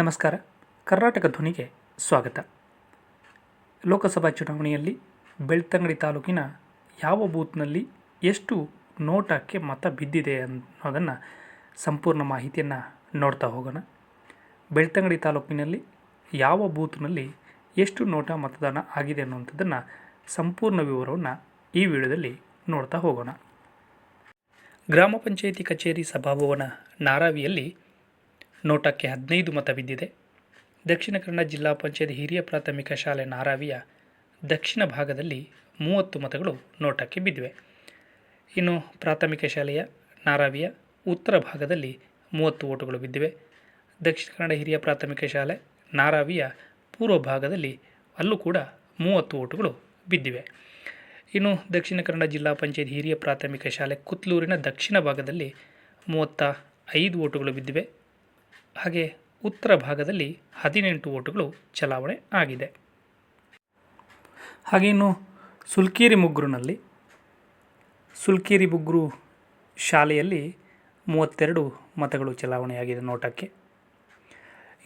ನಮಸ್ಕಾರ. ಕರ್ನಾಟಕ ಧ್ವನಿಗೆ ಸ್ವಾಗತ. ಲೋಕಸಭಾ ಚುನಾವಣೆಯಲ್ಲಿ ಬೆಳ್ತಂಗಡಿ ತಾಲೂಕಿನ ಯಾವ ಬೂತ್ನಲ್ಲಿ ಎಷ್ಟು ನೋಟಕ್ಕೆ ಮತ ಬಿದ್ದಿದೆ ಅನ್ನೋದನ್ನು ಸಂಪೂರ್ಣ ಮಾಹಿತಿಯನ್ನು ನೋಡ್ತಾ ಹೋಗೋಣ. ಬೆಳ್ತಂಗಡಿ ತಾಲೂಕಿನಲ್ಲಿ ಯಾವ ಬೂತ್ನಲ್ಲಿ ಎಷ್ಟು ನೋಟ ಮತದಾನ ಆಗಿದೆ ಅನ್ನುವಂಥದ್ದನ್ನು ಸಂಪೂರ್ಣ ವಿವರವನ್ನು ಈ ವಿಡಿಯೋದಲ್ಲಿ ನೋಡ್ತಾ ಹೋಗೋಣ. ಗ್ರಾಮ ಪಂಚಾಯಿತಿ ಕಚೇರಿ ಸಭಾಭವನ ನಾರಾವಿಯಲ್ಲಿ ನೋಟಕ್ಕೆ ಹದಿನೈದು ಮತ ಬಿದ್ದಿದೆ. ದಕ್ಷಿಣ ಕನ್ನಡ ಜಿಲ್ಲಾ ಪಂಚಾಯತ್ ಹಿರಿಯ ಪ್ರಾಥಮಿಕ ಶಾಲೆ ನಾರಾವಿಯ ದಕ್ಷಿಣ ಭಾಗದಲ್ಲಿ ಮೂವತ್ತು ಮತಗಳು ನೋಟಕ್ಕೆ ಬಿದ್ದಿವೆ. ಇನ್ನು ಪ್ರಾಥಮಿಕ ಶಾಲೆಯ ನಾರಾವಿಯ ಉತ್ತರ ಭಾಗದಲ್ಲಿ ಮೂವತ್ತು ಓಟುಗಳು ಬಿದ್ದಿವೆ. ದಕ್ಷಿಣ ಕನ್ನಡ ಹಿರಿಯ ಪ್ರಾಥಮಿಕ ಶಾಲೆ ನಾರಾವಿಯ ಪೂರ್ವ ಭಾಗದಲ್ಲಿ ಅಲ್ಲೂ ಕೂಡ ಮೂವತ್ತು ಓಟುಗಳು ಬಿದ್ದಿವೆ. ಇನ್ನು ದಕ್ಷಿಣ ಕನ್ನಡ ಜಿಲ್ಲಾ ಪಂಚಾಯತ್ ಹಿರಿಯ ಪ್ರಾಥಮಿಕ ಶಾಲೆ ಕುತ್ಲೂರಿನ ದಕ್ಷಿಣ ಭಾಗದಲ್ಲಿ ಮೂವತ್ತ ಐದು ಓಟುಗಳು ಬಿದ್ದಿವೆ. ಹಾಗೆ ಉತ್ತರ ಭಾಗದಲ್ಲಿ ಹದಿನೆಂಟು ಓಟುಗಳು ಚಲಾವಣೆ ಆಗಿದೆ. ಹಾಗೆ ಇನ್ನು ಸುಲ್ಕೇರಿ ಮುಗ್ರುನಲ್ಲಿ, ಸುಲ್ಕೇರಿ ಮುಗ್ರು ಶಾಲೆಯಲ್ಲಿ ಮೂವತ್ತೆರಡು ಮತಗಳು ಚಲಾವಣೆಯಾಗಿದೆ ನೋಟಕ್ಕೆ.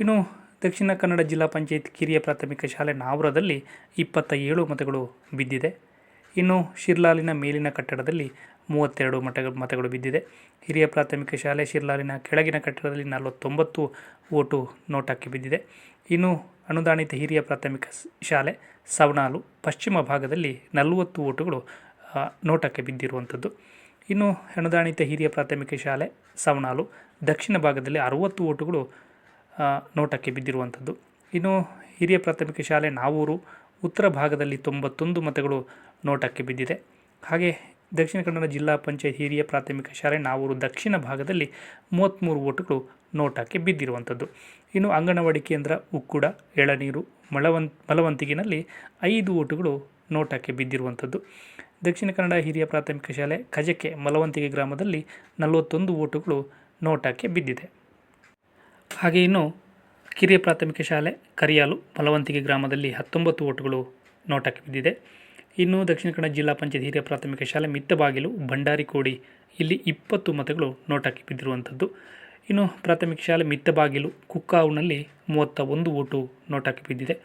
ಇನ್ನು ದಕ್ಷಿಣ ಕನ್ನಡ ಜಿಲ್ಲಾ ಪಂಚಾಯತ್ ಕಿರಿಯ ಪ್ರಾಥಮಿಕ ಶಾಲೆ ನಾವರದಲ್ಲಿ ಇಪ್ಪತ್ತ ಮತಗಳು ಬಿದ್ದಿದೆ. ಇನ್ನು ಶಿರ್ಲಾಲಿನ ಮೇಲಿನ ಕಟ್ಟಡದಲ್ಲಿ ಮೂವತ್ತೆರಡು ಮತ ಮತಗಳು ಬಿದ್ದಿದೆ. ಹಿರಿಯ ಪ್ರಾಥಮಿಕ ಶಾಲೆ ಶಿರ್ಲಾಲಿನ ಕೆಳಗಿನ ಕಟ್ಟಡದಲ್ಲಿ ನಲವತ್ತೊಂಬತ್ತು ಓಟು ನೋಟಕ್ಕೆ ಬಿದ್ದಿದೆ. ಇನ್ನು ಅನುದಾನಿತ ಹಿರಿಯ ಪ್ರಾಥಮಿಕ ಶಾಲೆ ಸವಣಾಲು ಪಶ್ಚಿಮ ಭಾಗದಲ್ಲಿ ನಲವತ್ತು ಓಟುಗಳು ನೋಟಕ್ಕೆ ಬಿದ್ದಿರುವಂಥದ್ದು. ಇನ್ನು ಅನುದಾನಿತ ಹಿರಿಯ ಪ್ರಾಥಮಿಕ ಶಾಲೆ ಸವಣಾಲು ದಕ್ಷಿಣ ಭಾಗದಲ್ಲಿ ಅರುವತ್ತು ಓಟುಗಳು ನೋಟಕ್ಕೆ ಬಿದ್ದಿರುವಂಥದ್ದು. ಇನ್ನು ಹಿರಿಯ ಪ್ರಾಥಮಿಕ ಶಾಲೆ ನಾವೂರು, ಉತ್ತರ ಭಾಗದಲ್ಲಿ ತೊಂಬತ್ತೊಂದು ಮತಗಳು ನೋಟಕ್ಕೆ ಬಿದ್ದಿದೆ. ಹಾಗೆ ದಕ್ಷಿಣ ಕನ್ನಡ ಜಿಲ್ಲಾ ಪಂಚಾಯತ್ ಹಿರಿಯ ಪ್ರಾಥಮಿಕ ಶಾಲೆ ನಾವೂರು ದಕ್ಷಿಣ ಭಾಗದಲ್ಲಿ ಮೂವತ್ತ್ಮೂರು ಓಟುಗಳು ನೋಟಕ್ಕೆ ಬಿದ್ದಿರುವಂಥದ್ದು. ಇನ್ನು ಅಂಗನವಾಡಿ ಕೇಂದ್ರ ಉಕ್ಕುಡ, ಎಳನೀರು ಮಳವನ್ ಮಲವಂತಿಗಿನಲ್ಲಿ ಐದು ಓಟುಗಳು ನೋಟಕ್ಕೆ ಬಿದ್ದಿರುವಂಥದ್ದು. ದಕ್ಷಿಣ ಕನ್ನಡ ಹಿರಿಯ ಪ್ರಾಥಮಿಕ ಶಾಲೆ ಖಜಕ್ಕೆ ಮಲವಂತಿಗೆ ಗ್ರಾಮದಲ್ಲಿ ನಲವತ್ತೊಂದು ಓಟುಗಳು ನೋಟಕ್ಕೆ ಬಿದ್ದಿದೆ. ಹಾಗೆ ಇನ್ನು ಕಿರಿಯ ಪ್ರಾಥಮಿಕ ಶಾಲೆ ಕರಿಯಾಲು ಮಲವಂತಿಗೆ ಗ್ರಾಮದಲ್ಲಿ ಹತ್ತೊಂಬತ್ತು ಓಟುಗಳು ನೋಟಕ್ಕೆ ಬಿದ್ದಿದೆ. ಇನ್ನು ದಕ್ಷಿಣ ಕನ್ನಡ ಜಿಲ್ಲಾ ಪಂಚಾಯತ್ ಹಿರಿಯ ಪ್ರಾಥಮಿಕ ಶಾಲೆ ಮಿತ್ತಬಾಗಿಲು ಭಂಡಾರಿಕೋಡಿ ಇಲ್ಲಿ ಇಪ್ಪತ್ತು ಮತಗಳು ನೋಟಕ್ಕೆ ಬಿದ್ದಿರುವಂಥದ್ದು. ಇನ್ನು ಪ್ರಾಥಮಿಕ ಶಾಲೆ ಮಿತ್ತಬಾಗಿಲು ಕುಕ್ಕಾವ್ನಲ್ಲಿ ಮೂವತ್ತ ಒಂದು ಓಟು ನೋಟಕ್ಕೆ ಬಿದ್ದಿದೆ.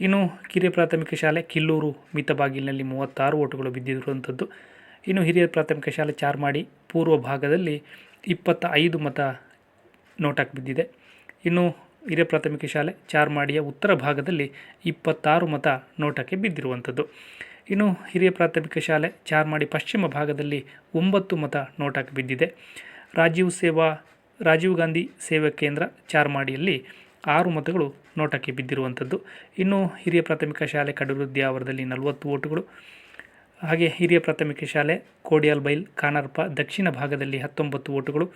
ಇನ್ನು ಕಿರಿಯ ಪ್ರಾಥಮಿಕ ಶಾಲೆ ಕಿಲ್ಲೂರು ಮಿತ್ತಬಾಗಿಲಿನಲ್ಲಿ ಮೂವತ್ತಾರು ಓಟುಗಳು ಬಿದ್ದಿರುವಂಥದ್ದು. ಇನ್ನು ಹಿರಿಯ ಪ್ರಾಥಮಿಕ ಶಾಲೆ ಚಾರ್ಮಾಡಿ ಪೂರ್ವ ಭಾಗದಲ್ಲಿ ಇಪ್ಪತ್ತ ಐದು ಮತ ನೋಟಕ್ಕೆ ಬಿದ್ದಿದೆ. ಇನ್ನು ಹಿರಿಯ ಪ್ರಾಥಮಿಕ ಶಾಲೆ ಚಾರ್ಮಾಡಿಯ ಉತ್ತರ ಭಾಗದಲ್ಲಿ ಇಪ್ಪತ್ತಾರು ಮತ ನೋಟಕ್ಕೆ ಬಿದ್ದಿರುವಂಥದ್ದು. ಇನ್ನು ಹಿರಿಯ ಪ್ರಾಥಮಿಕ ಶಾಲೆ ಚಾರ್ಮಾಡಿ ಪಶ್ಚಿಮ ಭಾಗದಲ್ಲಿ ಒಂಬತ್ತು ಮತ ನೋಟಕ್ಕೆ ಬಿದ್ದಿದೆ. ರಾಜೀವ್ ಸೇವಾ, ರಾಜೀವ್ ಗಾಂಧಿ ಸೇವಾ ಕೇಂದ್ರ ಚಾರ್ಮಾಡಿಯಲ್ಲಿ ಆರು ಮತಗಳು ನೋಟಕ್ಕೆ ಬಿದ್ದಿರುವಂಥದ್ದು. ಇನ್ನು ಹಿರಿಯ ಪ್ರಾಥಮಿಕ ಶಾಲೆ ಕಡೂರು ದ್ಯಾವರದಲ್ಲಿ ನಲವತ್ತು ಓಟುಗಳು. ಹಾಗೆ ಹಿರಿಯ ಪ್ರಾಥಮಿಕ ಶಾಲೆ ಕೋಡಿಯಾಲ್ಬೈಲ್ ಕಾನರ್ಪ, ದಕ್ಷಿಣ ಭಾಗದಲ್ಲಿ ಹತ್ತೊಂಬತ್ತು ಓಟುಗಳು.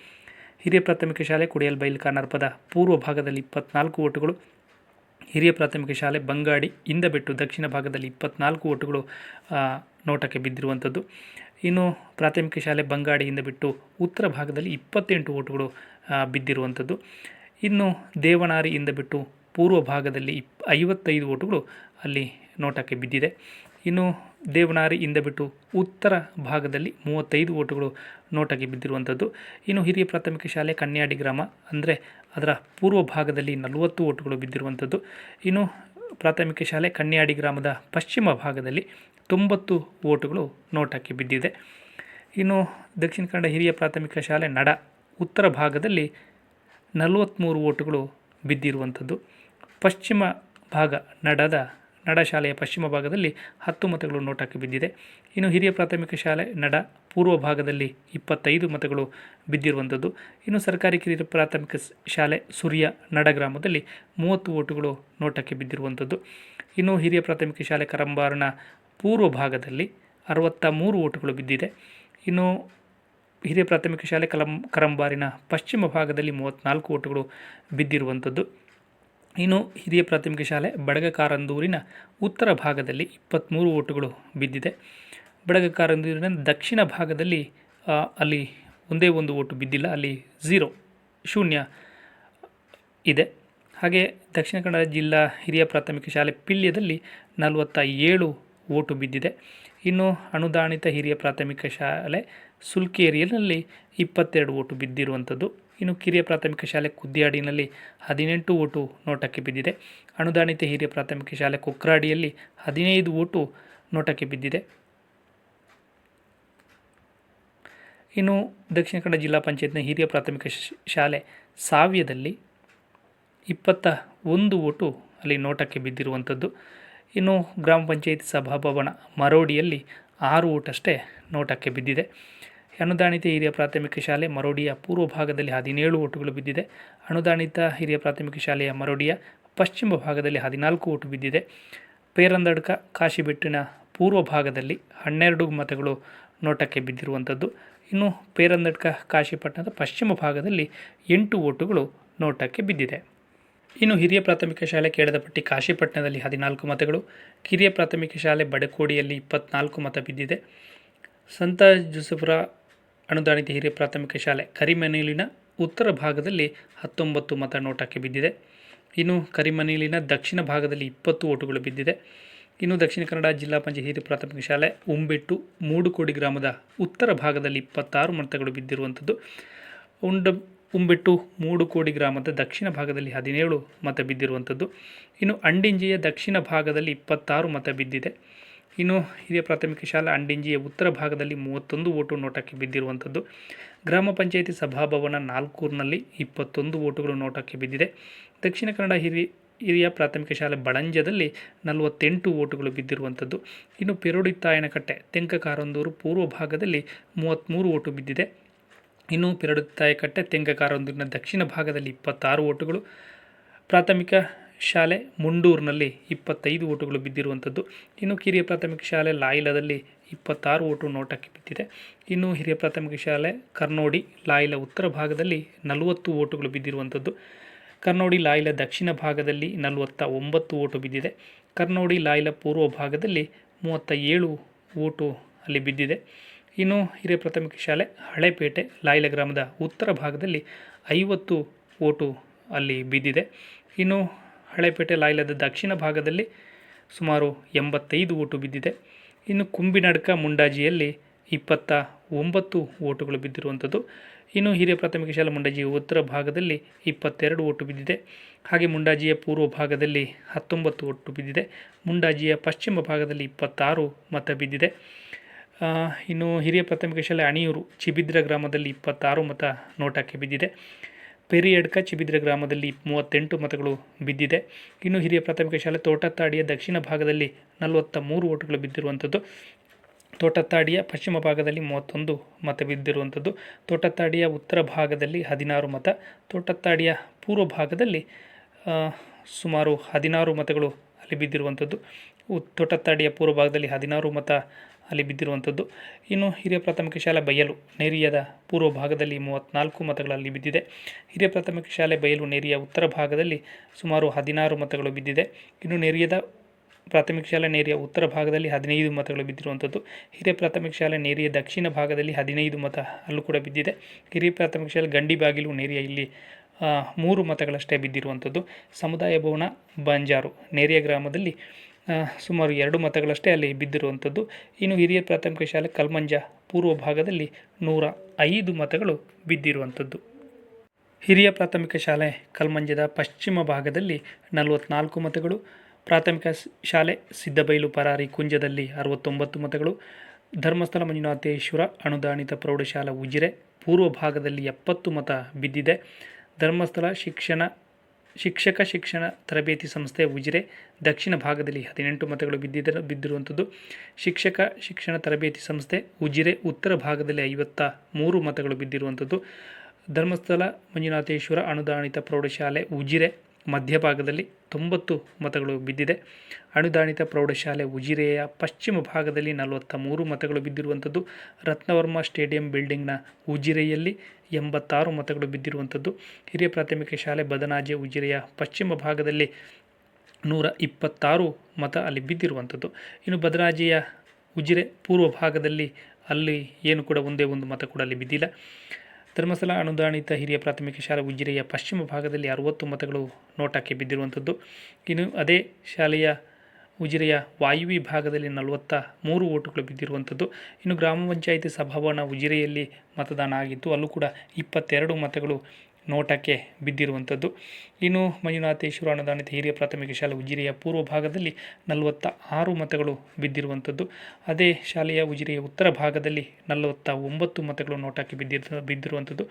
ಹಿರಿಯ ಪ್ರಾಥಮಿಕ ಶಾಲೆ ಕೋಡಿಯಾಲ್ಬೈಲ್ ಪದ ಪೂರ್ವ ಭಾಗದಲ್ಲಿ ಇಪ್ಪತ್ನಾಲ್ಕು ಓಟುಗಳು, ಹಿರಿಯ ಪ್ರಾಥಮಿಕ ಶಾಲೆ ಬಂಗಾಡಿ ಇಂದ ಬಿಟ್ಟು ದಕ್ಷಿಣ ಭಾಗದಲ್ಲಿ ಇಪ್ಪತ್ನಾಲ್ಕು ಓಟುಗಳು ನೋಟಕ್ಕೆ ಬಿದ್ದಿರುವಂಥದ್ದು. ಇನ್ನು ಪ್ರಾಥಮಿಕ ಶಾಲೆ ಬಂಗಾಡಿಯಿಂದ ಬಿಟ್ಟು ಉತ್ತರ ಭಾಗದಲ್ಲಿ ಇಪ್ಪತ್ತೆಂಟು ಓಟುಗಳು ಬಿದ್ದಿರುವಂಥದ್ದು. ಇನ್ನು ದೇವನಾರಿಯಿಂದ ಬಿಟ್ಟು ಪೂರ್ವ ಭಾಗದಲ್ಲಿ ಇಪ್ ಐವತ್ತೈದು ಓಟುಗಳು ಅಲ್ಲಿ ನೋಟಕ್ಕೆ ಬಿದ್ದಿದೆ. ಇನ್ನು ದೇವನಾರಿಯಿಂದ ಬಿಟ್ಟು ಉತ್ತರ ಭಾಗದಲ್ಲಿ ಮೂವತ್ತೈದು ಓಟುಗಳು ನೋಟಾಗಿ ಬಿದ್ದಿರುವಂಥದ್ದು ಇನ್ನು ಹಿರಿಯ ಪ್ರಾಥಮಿಕ ಶಾಲೆ ಕನ್ಯಾಡಿ ಗ್ರಾಮ ಅಂದರೆ ಅದರ ಪೂರ್ವ ಭಾಗದಲ್ಲಿ ನಲವತ್ತು ಓಟುಗಳು ಬಿದ್ದಿರುವಂಥದ್ದು ಇನ್ನು ಪ್ರಾಥಮಿಕ ಶಾಲೆ ಕನ್ಯಾಡಿ ಗ್ರಾಮದ ಪಶ್ಚಿಮ ಭಾಗದಲ್ಲಿ ತೊಂಬತ್ತು ಓಟುಗಳು ನೋಟಕ್ಕೆ ಬಿದ್ದಿದೆ. ಇನ್ನು ದಕ್ಷಿಣ ಕನ್ನಡ ಹಿರಿಯ ಪ್ರಾಥಮಿಕ ಶಾಲೆ ನಡ ಉತ್ತರ ಭಾಗದಲ್ಲಿ ನಲವತ್ತ್ಮೂರು ಓಟುಗಳು ಬಿದ್ದಿರುವಂಥದ್ದು ಪಶ್ಚಿಮ ಭಾಗ ನಡದ ನಡ ಶಾಲೆಯ ಪಶ್ಚಿಮ ಭಾಗದಲ್ಲಿ ಹತ್ತು ಮತಗಳು ನೋಟಕ್ಕೆ ಬಿದ್ದಿದೆ. ಇನ್ನು ಹಿರಿಯ ಪ್ರಾಥಮಿಕ ಶಾಲೆ ನಡ ಪೂರ್ವ ಭಾಗದಲ್ಲಿ ಇಪ್ಪತ್ತೈದು ಮತಗಳು ಬಿದ್ದಿರುವಂಥದ್ದು. ಇನ್ನು ಸರ್ಕಾರಿ ಕಿರಿಯ ಪ್ರಾಥಮಿಕ ಶಾಲೆ ಸುರಿಯ ನಡ ಗ್ರಾಮದಲ್ಲಿ ಮೂವತ್ತು ಓಟುಗಳು ನೋಟಕ್ಕೆ ಬಿದ್ದಿರುವಂಥದ್ದು. ಇನ್ನು ಹಿರಿಯ ಪ್ರಾಥಮಿಕ ಶಾಲೆ ಕರಂಬಾರನ ಪೂರ್ವ ಭಾಗದಲ್ಲಿ ಅರವತ್ತ ಮೂರು ಓಟುಗಳು ಬಿದ್ದಿದೆ. ಇನ್ನು ಹಿರಿಯ ಪ್ರಾಥಮಿಕ ಶಾಲೆ ಕಲಂ, ಕರಂಬಾರಿನ ಪಶ್ಚಿಮ ಭಾಗದಲ್ಲಿ ಮೂವತ್ತ್ನಾಲ್ಕು ಓಟುಗಳು ಬಿದ್ದಿರುವಂಥದ್ದು. ಇನ್ನು ಹಿರಿಯ ಪ್ರಾಥಮಿಕ ಶಾಲೆ ಬಡಗಕಾರಂದೂರಿನ ಉತ್ತರ ಭಾಗದಲ್ಲಿ ಇಪ್ಪತ್ತ್ಮೂರು ಓಟುಗಳು ಬಿದ್ದಿದೆ. ಬಡಗಕಾರಂದೂರಿನ ದಕ್ಷಿಣ ಭಾಗದಲ್ಲಿ ಅಲ್ಲಿ ಒಂದೇ ಒಂದು ಓಟು ಬಿದ್ದಿಲ್ಲ, ಅಲ್ಲಿ ಝೀರೋ ಶೂನ್ಯ ಇದೆ. ಹಾಗೆ ದಕ್ಷಿಣ ಕನ್ನಡ ಜಿಲ್ಲಾ ಹಿರಿಯ ಪ್ರಾಥಮಿಕ ಶಾಲೆ ಪಿಲ್ಯದಲ್ಲಿ ನಲವತ್ತ ಏಳು ಓಟು ಬಿದ್ದಿದೆ. ಇನ್ನು ಅನುದಾನಿತ ಹಿರಿಯ ಪ್ರಾಥಮಿಕ ಶಾಲೆ ಸುಲ್ಕೇರಿಯಲ್ಲಿ ಇಪ್ಪತ್ತೆರಡು ಓಟು ಬಿದ್ದಿರುವಂಥದ್ದು. ಇನ್ನು ಕಿರಿಯ ಪ್ರಾಥಮಿಕ ಶಾಲೆ ಕುದ್ದಿಯಾಡಿನಲ್ಲಿ ಹದಿನೆಂಟು ಓಟು ನೋಟಕ್ಕೆ ಬಿದ್ದಿದೆ. ಅನುದಾನಿತ ಹಿರಿಯ ಪ್ರಾಥಮಿಕ ಶಾಲೆ ಕುಕ್ರಾಡಿಯಲ್ಲಿ ಹದಿನೈದು ಓಟು ನೋಟಕ್ಕೆ ಬಿದ್ದಿದೆ. ಇನ್ನು ದಕ್ಷಿಣ ಕನ್ನಡ ಜಿಲ್ಲಾ ಪಂಚಾಯತ್ನ ಹಿರಿಯ ಪ್ರಾಥಮಿಕ ಶಾಲೆ ಸಾವ್ಯದಲ್ಲಿ ಇಪ್ಪತ್ತ ಒಂದು ಓಟು ಅಲ್ಲಿ ನೋಟಕ್ಕೆ ಬಿದ್ದಿರುವಂಥದ್ದು. ಇನ್ನು ಗ್ರಾಮ ಪಂಚಾಯತ್ ಸಭಾಭವನ ಮರೋಡಿಯಲ್ಲಿ ಆರು ಓಟಷ್ಟೇ ನೋಟಕ್ಕೆ ಬಿದ್ದಿದೆ. ಅನುದಾನಿತ ಹಿರಿಯ ಪ್ರಾಥಮಿಕ ಶಾಲೆ ಮರೋಡಿಯ ಪೂರ್ವ ಭಾಗದಲ್ಲಿ ಹದಿನೇಳು ಓಟುಗಳು ಬಿದ್ದಿದೆ. ಅನುದಾನಿತ ಹಿರಿಯ ಪ್ರಾಥಮಿಕ ಶಾಲೆಯ ಮರೋಡಿಯ ಪಶ್ಚಿಮ ಭಾಗದಲ್ಲಿ ಹದಿನಾಲ್ಕು ಓಟು ಬಿದ್ದಿದೆ. ಪೇರಂದಡ್ಕ, ಕಾಶಿಬೆಟ್ಟಿನ ಪೂರ್ವ ಭಾಗದಲ್ಲಿ ಹನ್ನೆರಡು ಮತಗಳು ನೋಟಕ್ಕೆ ಬಿದ್ದಿರುವಂಥದ್ದು. ಇನ್ನು ಪೇರಂದಡ್ಕ, ಕಾಶಿಪಟ್ಟಣದ ಪಶ್ಚಿಮ ಭಾಗದಲ್ಲಿ ಎಂಟು ಓಟುಗಳು ನೋಟಕ್ಕೆ ಬಿದ್ದಿದೆ. ಇನ್ನು ಹಿರಿಯ ಪ್ರಾಥಮಿಕ ಶಾಲೆ ಕೇಳದಪಟ್ಟಿ ಕಾಶಿಪಟ್ಟಣದಲ್ಲಿ ಹದಿನಾಲ್ಕು ಮತಗಳು, ಕಿರಿಯ ಪ್ರಾಥಮಿಕ ಶಾಲೆ ಬಡಕೋಡಿಯಲ್ಲಿ ಇಪ್ಪತ್ನಾಲ್ಕು ಮತ ಬಿದ್ದಿದೆ. ಸಂತ ಜೋಸೆಫರ ಅನುದಾನಿತ ಹಿರಿಯ ಪ್ರಾಥಮಿಕ ಶಾಲೆ ಕರಿಮನೇಲಿನ ಉತ್ತರ ಭಾಗದಲ್ಲಿ ಹತ್ತೊಂಬತ್ತು ಮತ ನೋಟಕ್ಕೆ ಬಿದ್ದಿದೆ. ಇನ್ನು ಕರಿಮನೇಲಿನ ದಕ್ಷಿಣ ಭಾಗದಲ್ಲಿ ಇಪ್ಪತ್ತು ಓಟುಗಳು ಬಿದ್ದಿದೆ. ಇನ್ನು ದಕ್ಷಿಣ ಕನ್ನಡ ಜಿಲ್ಲಾ ಪಂಚಾಯತ್ ಹಿರಿಯ ಪ್ರಾಥಮಿಕ ಶಾಲೆ ಉಂಬೆಟ್ಟು ಮೂಡುಕೋಡಿ ಗ್ರಾಮದ ಉತ್ತರ ಭಾಗದಲ್ಲಿ ಇಪ್ಪತ್ತಾರು ಮತಗಳು ಬಿದ್ದಿರುವಂಥದ್ದು. ಉಂಡ ಉಂಬೆಟ್ಟು ಮೂಡುಕೋಡಿ ಗ್ರಾಮದ ದಕ್ಷಿಣ ಭಾಗದಲ್ಲಿ ಹದಿನೇಳು ಮತ ಬಿದ್ದಿರುವಂಥದ್ದು. ಇನ್ನು ಅಂಡಿಂಜಿಯ ದಕ್ಷಿಣ ಭಾಗದಲ್ಲಿ ಇಪ್ಪತ್ತಾರು ಮತ ಬಿದ್ದಿದೆ. ಇನ್ನು ಹಿರಿಯ ಪ್ರಾಥಮಿಕ ಶಾಲಾ ಅಂಡಿಂಜಿಯ ಉತ್ತರ ಭಾಗದಲ್ಲಿ ಮೂವತ್ತೊಂದು ಓಟು ನೋಟಕ್ಕೆ ಬಿದ್ದಿರುವಂಥದ್ದು. ಗ್ರಾಮ ಪಂಚಾಯಿತಿ ಸಭಾಭವನ ನಾಲ್ಕೂರಿನಲ್ಲಿ ಇಪ್ಪತ್ತೊಂದು ಓಟುಗಳು ನೋಟಕ್ಕೆ ಬಿದ್ದಿದೆ. ದಕ್ಷಿಣ ಕನ್ನಡ ಹಿರಿ, ಹಿರಿಯ ಪ್ರಾಥಮಿಕ ಶಾಲೆ ಬಳಂಜದಲ್ಲಿ ನಲವತ್ತೆಂಟು ಓಟುಗಳು ಬಿದ್ದಿರುವಂಥದ್ದು. ಇನ್ನು ಪೆರೋಡಿ ತಾಯನಕಟ್ಟೆ, ತೆಂಕ ಕಾರಂದೂರು ಪೂರ್ವ ಭಾಗದಲ್ಲಿ ಮೂವತ್ತ್ಮೂರು ಓಟು ಬಿದ್ದಿದೆ. ಇನ್ನು ಪೆರಡುತ್ತಾಯಕಟ್ಟೆ ತಾಯಕಟ್ಟೆ ಕಾರಂದೂರಿನ ದಕ್ಷಿಣ ಭಾಗದಲ್ಲಿ ಇಪ್ಪತ್ತಾರು ಓಟುಗಳು. ಪ್ರಾಥಮಿಕ ಶಾಲೆ ಮುಂಡೂರಿನಲ್ಲಿ ಇಪ್ಪತ್ತೈದು ಓಟುಗಳು ಬಿದ್ದಿರುವಂಥದ್ದು. ಇನ್ನು ಕಿರಿಯ ಪ್ರಾಥಮಿಕ ಶಾಲೆ ಲಾಯಿಲದಲ್ಲಿ ಇಪ್ಪತ್ತಾರು ಓಟು ನೋಟಕ್ಕೆ ಬಿದ್ದಿದೆ. ಇನ್ನು ಹಿರಿಯ ಪ್ರಾಥಮಿಕ ಶಾಲೆ ಕರ್ನೋಡಿ, ಲಾಯಿಲ ಉತ್ತರ ಭಾಗದಲ್ಲಿ ನಲವತ್ತು ಓಟುಗಳು ಬಿದ್ದಿರುವಂಥದ್ದು. ಕರ್ನೋಡಿ, ಲಾಯ್ಲ ದಕ್ಷಿಣ ಭಾಗದಲ್ಲಿ ನಲವತ್ತ ಒಂಬತ್ತು ಓಟು ಬಿದ್ದಿದೆ. ಕರ್ನೋಡಿ, ಲಾಯಿಲ ಪೂರ್ವ ಭಾಗದಲ್ಲಿ ಮೂವತ್ತ ಏಳು ಓಟು ಅಲ್ಲಿ ಬಿದ್ದಿದೆ. ಇನ್ನು ಹಿರಿಯ ಪ್ರಾಥಮಿಕ ಶಾಲೆ ಹಳೇಪೇಟೆ, ಲಾಯ್ಲ ಗ್ರಾಮದ ಉತ್ತರ ಭಾಗದಲ್ಲಿ ಐವತ್ತು ಓಟು ಅಲ್ಲಿ ಬಿದ್ದಿದೆ. ಇನ್ನು ಹಳೇಪೇಟೆ ಲಾಯ್ಲದ ದಕ್ಷಿಣ ಭಾಗದಲ್ಲಿ ಸುಮಾರು ಎಂಬತ್ತೈದು ಓಟು ಬಿದ್ದಿದೆ. ಇನ್ನು ಕುಂಬಿನಡ್ಕ ಮುಂಡಾಜಿಯಲ್ಲಿ ಇಪ್ಪತ್ತ ಒಂಬತ್ತು ಓಟುಗಳು ಬಿದ್ದಿರುವಂಥದ್ದು. ಇನ್ನು ಹಿರಿಯ ಪ್ರಾಥಮಿಕ ಶಾಲೆ ಮುಂಡಾಜಿಯ ಉತ್ತರ ಭಾಗದಲ್ಲಿ ಇಪ್ಪತ್ತೆರಡು ಓಟು ಬಿದ್ದಿದೆ. ಹಾಗೆ ಮುಂಡಾಜಿಯ ಪೂರ್ವ ಭಾಗದಲ್ಲಿ ಹತ್ತೊಂಬತ್ತು ಓಟು ಬಿದ್ದಿದೆ. ಮುಂಡಾಜಿಯ ಪಶ್ಚಿಮ ಭಾಗದಲ್ಲಿ ಇಪ್ಪತ್ತಾರು ಮತ ಬಿದ್ದಿದೆ. ಇನ್ನು ಹಿರಿಯ ಪ್ರಾಥಮಿಕ ಶಾಲೆ ಅಣಿಯೂರು ಚಿಬಿದ್ರ ಗ್ರಾಮದಲ್ಲಿ ಇಪ್ಪತ್ತಾರು ಮತ ನೋಟಕ್ಕೆ ಬಿದ್ದಿದೆ. ಪೆರಿಯಡ್ಕ ಚಿಬಿದ್ರ ಗ್ರಾಮದಲ್ಲಿ ಮೂವತ್ತೆಂಟು ಮತಗಳು ಬಿದ್ದಿದೆ. ಇನ್ನು ಹಿರಿಯ ಪ್ರಾಥಮಿಕ ಶಾಲೆ ತೋಟತ್ತಾಡಿಯ ದಕ್ಷಿಣ ಭಾಗದಲ್ಲಿ ನಲವತ್ತ ಮೂರು ಓಟುಗಳು ಬಿದ್ದಿರುವಂಥದ್ದು. ತೋಟತ್ತಾಡಿಯ ಪಶ್ಚಿಮ ಭಾಗದಲ್ಲಿ ಮೂವತ್ತೊಂದು ಮತ ಬಿದ್ದಿರುವಂಥದ್ದು. ತೋಟತ್ತಾಡಿಯ ಉತ್ತರ ಭಾಗದಲ್ಲಿ ಹದಿನಾರು ಮತ. ತೋಟತ್ತಾಡಿಯ ಪೂರ್ವ ಭಾಗದಲ್ಲಿ ಸುಮಾರು ಹದಿನಾರು ಮತಗಳು ಅಲ್ಲಿ ಬಿದ್ದಿರುವಂಥದ್ದು. ತೋಟತ್ತಾಡಿಯ ಪೂರ್ವ ಭಾಗದಲ್ಲಿ ಹದಿನಾರು ಮತ ಅಲ್ಲಿ ಬಿದ್ದಿರುವಂಥದ್ದು. ಇನ್ನು ಹಿರಿಯ ಪ್ರಾಥಮಿಕ ಶಾಲೆ ಬಯಲು ನೇರಿಯದ ಪೂರ್ವ ಭಾಗದಲ್ಲಿ ಮೂವತ್ತ್ನಾಲ್ಕು ಮತಗಳಲ್ಲಿ ಬಿದ್ದಿದೆ. ಹಿರಿಯ ಪ್ರಾಥಮಿಕ ಶಾಲೆ ಬಯಲು ನೇರಿಯ ಉತ್ತರ ಭಾಗದಲ್ಲಿ ಸುಮಾರು ಹದಿನಾರು ಮತಗಳು ಬಿದ್ದಿದೆ. ಇನ್ನು ನೇರಿಯದ ಪ್ರಾಥಮಿಕ ಶಾಲೆ ನೇರಿಯ ಉತ್ತರ ಭಾಗದಲ್ಲಿ ಹದಿನೈದು ಮತಗಳು ಬಿದ್ದಿರುವಂಥದ್ದು. ಹಿರಿಯ ಪ್ರಾಥಮಿಕ ಶಾಲೆ ನೇರಿಯ ದಕ್ಷಿಣ ಭಾಗದಲ್ಲಿ ಹದಿನೈದು ಮತ ಅಲ್ಲೂ ಕೂಡ ಬಿದ್ದಿದೆ. ಹಿರಿಯ ಪ್ರಾಥಮಿಕ ಶಾಲೆ ಗಂಡಿ ಬಾಗಿಲು ನೇರಿಯ ಇಲ್ಲಿ ಮೂರು ಮತಗಳಷ್ಟೇ ಬಿದ್ದಿರುವಂಥದ್ದು. ಸಮುದಾಯ ಭವನ ಬಂಜಾರು ನೇರಿಯ ಗ್ರಾಮದಲ್ಲಿ ಸುಮಾರು ಎರಡು ಮತಗಳಷ್ಟೇ ಅಲ್ಲಿ ಬಿದ್ದಿರುವಂಥದ್ದು. ಇನ್ನು ಹಿರಿಯ ಪ್ರಾಥಮಿಕ ಶಾಲೆ ಕಲ್ಮಂಜ ಪೂರ್ವ ಭಾಗದಲ್ಲಿ ನೂರ ಐದು ಮತಗಳು ಬಿದ್ದಿರುವಂಥದ್ದು. ಹಿರಿಯ ಪ್ರಾಥಮಿಕ ಶಾಲೆ ಕಲ್ಮಂಜದ ಪಶ್ಚಿಮ ಭಾಗದಲ್ಲಿ ನಲವತ್ನಾಲ್ಕು ಮತಗಳು, ಪ್ರಾಥಮಿಕ ಶಾಲೆ ಸಿದ್ದಬೈಲು ಪರಾರಿ ಕುಂಜದಲ್ಲಿ ಅರವತ್ತೊಂಬತ್ತು ಮತಗಳು, ಧರ್ಮಸ್ಥಳ ಮಂಜುನಾಥೇಶ್ವರ ಅನುದಾನಿತ ಪ್ರೌಢಶಾಲಾ ಉಜಿರೆ ಪೂರ್ವ ಭಾಗದಲ್ಲಿ ಎಪ್ಪತ್ತು ಮತ ಬಿದ್ದಿದೆ. ಧರ್ಮಸ್ಥಳ ಶಿಕ್ಷಣ ಶಿಕ್ಷಕ ಶಿಕ್ಷಣ ತರಬೇತಿ ಸಂಸ್ಥೆ ಉಜಿರೆ ದಕ್ಷಿಣ ಭಾಗದಲ್ಲಿ ಹದಿನೆಂಟು ಮತಗಳು ಬಿದ್ದಿದ್ದ ಬಿದ್ದಿರುವಂಥದ್ದು. ಶಿಕ್ಷಕ ಶಿಕ್ಷಣ ತರಬೇತಿ ಸಂಸ್ಥೆ ಉಜಿರೆ ಉತ್ತರ ಭಾಗದಲ್ಲಿ ಐವತ್ತ ಮೂರು ಮತಗಳು ಬಿದ್ದಿರುವಂಥದ್ದು. ಧರ್ಮಸ್ಥಳ, ಮಂಜುನಾಥೇಶ್ವರ ಅನುದಾನಿತ ಪ್ರೌಢಶಾಲೆ ಉಜಿರೆ ಮಧ್ಯಭಾಗದಲ್ಲಿ ತೊಂಬತ್ತು ಮತಗಳು ಬಿದ್ದಿದೆ. ಅನುದಾನಿತ ಪ್ರೌಢಶಾಲೆ ಉಜಿರೆಯ ಪಶ್ಚಿಮ ಭಾಗದಲ್ಲಿ ನಲವತ್ತ ಮೂರು ಮತಗಳು ಬಿದ್ದಿರುವಂಥದ್ದು. ರತ್ನವರ್ಮ ಸ್ಟೇಡಿಯಂ ಬಿಲ್ಡಿಂಗ್ನ ಉಜಿರೆಯಲ್ಲಿ ಎಂಬತ್ತಾರು ಮತಗಳು ಬಿದ್ದಿರುವಂಥದ್ದು. ಹಿರಿಯ ಪ್ರಾಥಮಿಕ ಶಾಲೆ ಬದನಾಜೆ ಉಜಿರೆಯ ಪಶ್ಚಿಮ ಭಾಗದಲ್ಲಿ ನೂರ ಇಪ್ಪತ್ತಾರು ಮತ ಅಲ್ಲಿ ಬಿದ್ದಿರುವಂಥದ್ದು. ಇನ್ನು ಬದರಾಜಿಯ ಉಜಿರೆ ಪೂರ್ವ ಭಾಗದಲ್ಲಿ ಅಲ್ಲಿ ಏನು ಕೂಡ ಒಂದೇ ಒಂದು ಮತ ಕೂಡ ಅಲ್ಲಿ ಬಿದ್ದಿಲ್ಲ. ಧರ್ಮಸ್ಥಳ ಅನುದಾನಿತ ಹಿರಿಯ ಪ್ರಾಥಮಿಕ ಶಾಲೆ ಉಜಿರೆಯ ಪಶ್ಚಿಮ ಭಾಗದಲ್ಲಿ ಅರುವತ್ತು ಮತಗಳು ನೋಟಕ್ಕೆ ಬಿದ್ದಿರುವಂಥದ್ದು. ಇನ್ನು ಅದೇ ಶಾಲೆಯ ಉಜಿರೆಯ ವಾಯುವಿ ಭಾಗದಲ್ಲಿ ನಲವತ್ತ ಮೂರು ಓಟುಗಳು ಬಿದ್ದಿರುವಂಥದ್ದು. ಇನ್ನು ಗ್ರಾಮ ಪಂಚಾಯಿತಿ ಸಭಾಭವನ ಉಜಿರೆಯಲ್ಲಿ ಮತದಾನ ಆಗಿತ್ತು. ಅಲ್ಲೂ ಕೂಡ ಇಪ್ಪತ್ತೆರಡು ಮತಗಳು ನೋಟಕ್ಕೆ ಬಿದ್ದಿರುವಂಥದ್ದು. ಇನ್ನು ಮಂಜುನಾಥೇಶ್ವರ ಅನುದಾನಿತ ಹಿರಿಯ ಪ್ರಾಥಮಿಕ ಶಾಲೆ ಉಜಿರೆಯ ಪೂರ್ವ ಭಾಗದಲ್ಲಿ ನಲವತ್ತ ಆರು ಮತಗಳು ಬಿದ್ದಿರುವಂಥದ್ದು. ಅದೇ ಶಾಲೆಯ ಉಜಿರೆಯ ಉತ್ತರ ಭಾಗದಲ್ಲಿ ನಲವತ್ತ ಒಂಬತ್ತು ಮತಗಳು ನೋಟಕ್ಕೆ ಬಿದ್ದಿರ, ಬಿದ್ದಿರುವಂಥದ್ದು.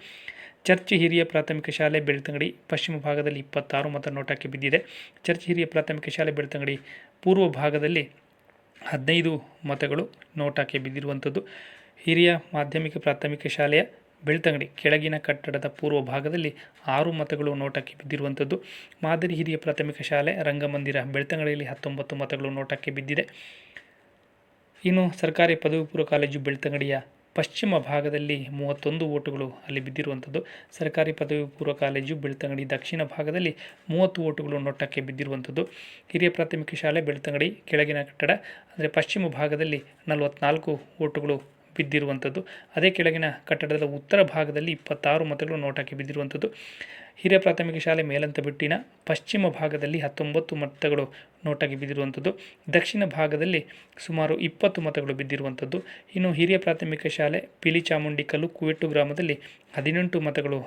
ಚರ್ಚ್ ಹಿರಿಯ ಪ್ರಾಥಮಿಕ ಶಾಲೆ ಬೆಳ್ತಂಗಡಿ ಪಶ್ಚಿಮ ಭಾಗದಲ್ಲಿ ಇಪ್ಪತ್ತಾರು ಮತ ನೋಟಕ್ಕೆ ಬಿದ್ದಿದೆ. ಚರ್ಚ್ ಹಿರಿಯ ಪ್ರಾಥಮಿಕ ಶಾಲೆ ಬೆಳ್ತಂಗಡಿ ಪೂರ್ವ ಭಾಗದಲ್ಲಿ ಹದಿನೈದು ಮತಗಳು ನೋಟಕ್ಕೆ ಬಿದ್ದಿರುವಂಥದ್ದು. ಹಿರಿಯ ಮಾಧ್ಯಮಿಕ ಪ್ರಾಥಮಿಕ ಶಾಲೆಯ ಬೆಳ್ತಂಗಡಿ ಕೆಳಗಿನ ಕಟ್ಟಡದ ಪೂರ್ವ ಭಾಗದಲ್ಲಿ ಆರು ಮತಗಳು ನೋಟಕ್ಕೆ ಬಿದ್ದಿರುವಂಥದ್ದು. ಮಾದರಿ ಹಿರಿಯ ಪ್ರಾಥಮಿಕ ಶಾಲೆ, ರಂಗಮಂದಿರ, ಬೆಳ್ತಂಗಡಿಯಲ್ಲಿ ಹತ್ತೊಂಬತ್ತು ಮತಗಳು ನೋಟಕ್ಕೆ ಬಿದ್ದಿದೆ. ಇನ್ನು ಸರ್ಕಾರಿ ಪದವಿ ಪೂರ್ವ ಕಾಲೇಜು ಬೆಳ್ತಂಗಡಿಯ ಪಶ್ಚಿಮ ಭಾಗದಲ್ಲಿ ಮೂವತ್ತೊಂದು ಓಟುಗಳು ಅಲ್ಲಿ ಬಿದ್ದಿರುವಂಥದ್ದು. ಸರ್ಕಾರಿ ಪದವಿ ಪೂರ್ವ ಕಾಲೇಜು ಬೆಳ್ತಂಗಡಿ ದಕ್ಷಿಣ ಭಾಗದಲ್ಲಿ ಮೂವತ್ತು ಓಟುಗಳು ನೋಟಕ್ಕೆ ಬಿದ್ದಿರುವಂಥದ್ದು. ಹಿರಿಯ ಪ್ರಾಥಮಿಕ ಶಾಲೆ, ಬೆಳ್ತಂಗಡಿ, ಕೆಳಗಿನ ಕಟ್ಟಡ, ಅಂದರೆ ಪಶ್ಚಿಮ ಭಾಗದಲ್ಲಿ ನಲವತ್ನಾಲ್ಕು ಓಟುಗಳು ಬಿದ್ದಿರುವಂಥದ್ದು. ಅದೇ ಕೆಳಗಿನ ಕಟ್ಟಡದ ಉತ್ತರ ಭಾಗದಲ್ಲಿ ಇಪ್ಪತ್ತಾರು ಮತಗಳು ನೋಟಕ್ಕೆ ಬಿದ್ದಿರುವಂಥದ್ದು. ಹಿರಿಯ ಪ್ರಾಥಮಿಕ ಶಾಲೆ ಮೇಲಂತ ಬಿಟ್ಟಿನ ಪಶ್ಚಿಮ ಭಾಗದಲ್ಲಿ ಹತ್ತೊಂಬತ್ತು ಮತಗಳು ನೋಟಾಗಿ ಬಿದ್ದಿರುವಂಥದ್ದು. ದಕ್ಷಿಣ ಭಾಗದಲ್ಲಿ ಸುಮಾರು ಇಪ್ಪತ್ತು ಮತಗಳು ಬಿದ್ದಿರುವಂಥದ್ದು. ಇನ್ನು ಹಿರಿಯ ಪ್ರಾಥಮಿಕ ಶಾಲೆ ಪಿಲಿಚಾಮುಂಡಿಕಲ್ಲು ಕುವೆಟ್ಟು ಗ್ರಾಮದಲ್ಲಿ ಹದಿನೆಂಟು ಮತಗಳು